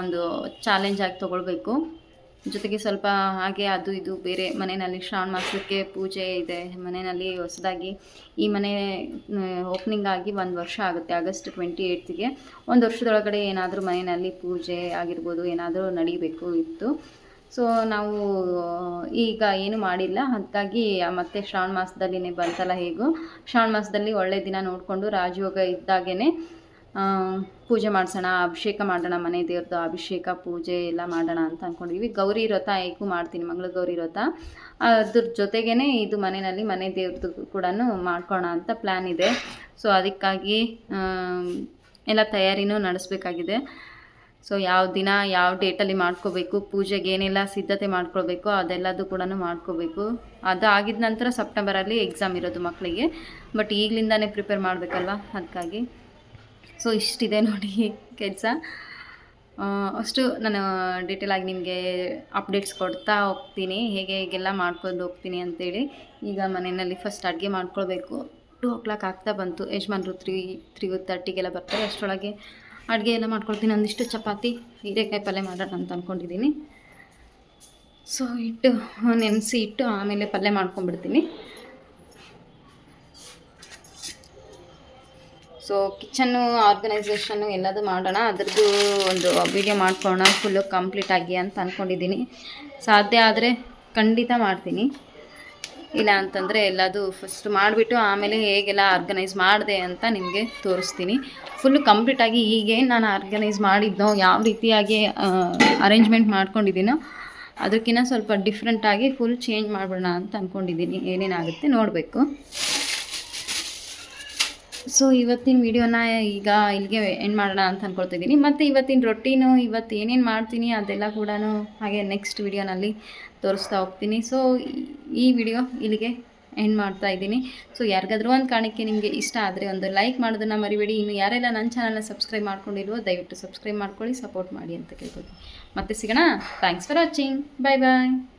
ಒಂದು ಚಾಲೆಂಜ್ ಆಗಿ ತೊಗೊಳ್ಬೇಕು. ಜೊತೆಗೆ ಸ್ವಲ್ಪ ಹಾಗೆ ಅದು ಇದು ಬೇರೆ ಮನೆಯಲ್ಲಿ ಶ್ರಾವಣ ಮಾಸಕ್ಕೆ ಪೂಜೆ ಇದೆ. ಮನೆಯಲ್ಲಿ ಹೊಸದಾಗಿ ಈ ಮನೆ ಓಪನಿಂಗ್ ಆಗಿ ಒಂದು ವರ್ಷ ಆಗುತ್ತೆ. ಆಗಸ್ಟ್ ಟ್ವೆಂಟಿ ಏಯ್ಟ್ಗೆ ಒಂದು ವರ್ಷದೊಳಗಡೆ ಏನಾದರೂ ಮನೆಯಲ್ಲಿ ಪೂಜೆ ಆಗಿರ್ಬೋದು, ಏನಾದರೂ ನಡಿಬೇಕು ಇತ್ತು. ಸೊ ನಾವು ಈಗ ಏನು ಮಾಡಿಲ್ಲ. ಹಾಗಾಗಿ ಮತ್ತೆ ಶ್ರಾವಣ ಮಾಸದಲ್ಲಿನೇ ಬಂತಲ್ಲ ಹೇಗೂ. ಶ್ರಾವಣ ಮಾಸದಲ್ಲಿ ಒಳ್ಳೆ ದಿನ ನೋಡಿಕೊಂಡು ರಾಜಯೋಗ ಇದ್ದಾಗೇ ಪೂಜೆ ಮಾಡಿಸೋಣ, ಅಭಿಷೇಕ ಮಾಡೋಣ, ಮನೆ ದೇವ್ರದ್ದು ಅಭಿಷೇಕ, ಪೂಜೆ ಎಲ್ಲ ಮಾಡೋಣ ಅಂತ ಅಂದ್ಕೊಂಡಿದ್ವಿ ಗೌರಿ ವ್ರತ ಹೇಗೂ ಮಾಡ್ತೀನಿ, ಮಂಗಳ ಗೌರಿ ವ್ರತ. ಅದ್ರ ಜೊತೆಗೇ ಇದು ಮನೆಯಲ್ಲಿ ಮನೆ ದೇವ್ರದ್ದು ಕೂಡ ಮಾಡ್ಕೋಣ ಅಂತ ಪ್ಲ್ಯಾನ್ ಇದೆ. ಸೊ ಅದಕ್ಕಾಗಿ ಎಲ್ಲ ತಯಾರಿನೂ ನಡೆಸಬೇಕಾಗಿದೆ. ಸೊ ಯಾವ ದಿನ, ಯಾವ ಡೇಟಲ್ಲಿ ಮಾಡ್ಕೋಬೇಕು, ಪೂಜೆಗೆ ಏನೆಲ್ಲ ಸಿದ್ಧತೆ ಮಾಡ್ಕೊಳ್ಬೇಕು, ಅದೆಲ್ಲದೂ ಕೂಡ ಮಾಡ್ಕೋಬೇಕು ಅದು ಆಗಿದ ನಂತರ ಸೆಪ್ಟೆಂಬರಲ್ಲಿ ಎಕ್ಸಾಮ್ ಇರೋದು ಮಕ್ಕಳಿಗೆ ಬಟ್ ಈಗಲಿಂದಾನೇ ಪ್ರಿಪೇರ್ ಮಾಡಬೇಕಲ್ವ? ಅದಕ್ಕಾಗಿ. ಸೊ, ಇಷ್ಟಿದೆ ನೋಡಿ ಕೆಲಸ. ಅಷ್ಟು ನಾನು ಡೀಟೇಲ್ ಆಗಿ ನಿಮಗೆ ಅಪ್ಡೇಟ್ಸ್ ಕೊಡ್ತಾ ಹೋಗ್ತೀನಿ. ಹೇಗೆ ಹೇಗೆಲ್ಲ ಮಾಡ್ಕೊಂಡು ಹೋಗ್ತೀನಿ ಅಂತೇಳಿ. ಈಗ ಮನೆಯಲ್ಲಿ ಫಸ್ಟ್ ಅಡುಗೆ ಮಾಡ್ಕೊಳ್ಬೇಕು. ಟು ಓ ಕ್ಲಾಕ್ ಆಗ್ತಾ ಬಂತು. ಯಜಮಾನ್ರು ತ್ರೀ ತ್ರೀ ತರ್ಟಿಗೆಲ್ಲ ಬರ್ತಾರೆ. ಅಷ್ಟರೊಳಗೆ ಅಡುಗೆ ಎಲ್ಲ ಮಾಡ್ಕೊಳ್ತೀನಿ. ಒಂದಿಷ್ಟು ಚಪಾತಿ, ಹೀರೆಕಾಯಿ ಪಲ್ಯ ಮಾಡೋಣ ಅಂತ ಅಂದ್ಕೊಂಡಿದ್ದೀನಿ ಸೊ ಇಟ್ಟು ನೆನೆಸಿ ಇಟ್ಟು ಆಮೇಲೆ ಪಲ್ಯ ಮಾಡ್ಕೊಂಡ್ಬಿಡ್ತೀನಿ. ಸೊ ಕಿಚನ್ನು ಆರ್ಗನೈಸೇಷನ್ನು ಎಲ್ಲದು ಮಾಡೋಣ. ಅದ್ರದ್ದು ಒಂದು ವಿಡಿಯೋ ಮಾಡ್ಕೊಳ್ಳೋಣ. ಫುಲ್ಲು ಕಂಪ್ಲೀಟ್ ಆಗಿ ಅಂತ ಅಂದ್ಕೊಂಡಿದ್ದೀನಿ ಸಾಧ್ಯ ಆದರೆ ಖಂಡಿತ ಮಾಡ್ತೀನಿ. ಇಲ್ಲ ಅಂತಂದರೆ ಎಲ್ಲದು ಫಸ್ಟ್ ಮಾಡಿಬಿಟ್ಟು ಆಮೇಲೆ ಹೇಗೆಲ್ಲ ಆರ್ಗನೈಸ್ ಮಾಡಿದೆ ಅಂತ ನಿಮಗೆ ತೋರಿಸ್ತೀನಿ. ಫುಲ್ಲು ಕಂಪ್ಲೀಟಾಗಿ ಹೀಗೆ ನಾನು ಆರ್ಗನೈಸ್ ಮಾಡಿದ್ದೋ, ಯಾವ ರೀತಿಯಾಗಿ ಅರೇಂಜ್ಮೆಂಟ್ ಮಾಡ್ಕೊಂಡಿದ್ದೀನೋ ಅದಕ್ಕಿಂತ ಸ್ವಲ್ಪ ಡಿಫ್ರೆಂಟಾಗಿ ಫುಲ್ ಚೇಂಜ್ ಮಾಡೋಣ ಅಂತ ಅಂದ್ಕೊಂಡಿದ್ದೀನಿ ಏನೇನಾಗುತ್ತೆ ನೋಡಬೇಕು. ಸೊ ಇವತ್ತಿನ ವಿಡಿಯೋನ ಈಗ ಇಲ್ಲಿಗೆ ಎಂಡ್ ಮಾಡೋಣ ಅಂತ ಅಂದ್ಕೊಳ್ತಿದ್ದೀನಿ ಮತ್ತು ಇವತ್ತಿನ ರೊಟ್ಟಿನೂ ಇವತ್ತು ಏನೇನು ಮಾಡ್ತೀನಿ ಅದೆಲ್ಲ ಕೂಡ ಹಾಗೆ ನೆಕ್ಸ್ಟ್ ವಿಡಿಯೋನಲ್ಲಿ ತೋರಿಸ್ತಾ ಹೋಗ್ತೀನಿ. ಸೊ ಈ ವಿಡಿಯೋ ಇಲ್ಲಿಗೆ ಎಂಡ್ ಮಾಡ್ತಾ ಇದ್ದೀನಿ. ಸೊ ಯಾರಿಗಾದ್ರೂ ಒಂದು ಕಾರಣಕ್ಕೆ ನಿಮಗೆ ಇಷ್ಟ ಆದರೆ ಒಂದು ಲೈಕ್ ಮಾಡೋದನ್ನು ಮರಿಬೇಡಿ. ಇನ್ನು ಯಾರೆಲ್ಲ ನನ್ನ ಚಾನಲ್ನ ಸಬ್ಸ್ಕ್ರೈಬ್ ಮಾಡ್ಕೊಂಡಿಲ್ವೋ, ದಯವಿಟ್ಟು ಸಬ್ಸ್ಕ್ರೈಬ್ ಮಾಡ್ಕೊಳ್ಳಿ ಸಪೋರ್ಟ್ ಮಾಡಿ ಅಂತ ಕೇಳ್ಕೊಳ್ತೀನಿ. ಮತ್ತೆ ಸಿಗೋಣ. Thanks for watching bye bye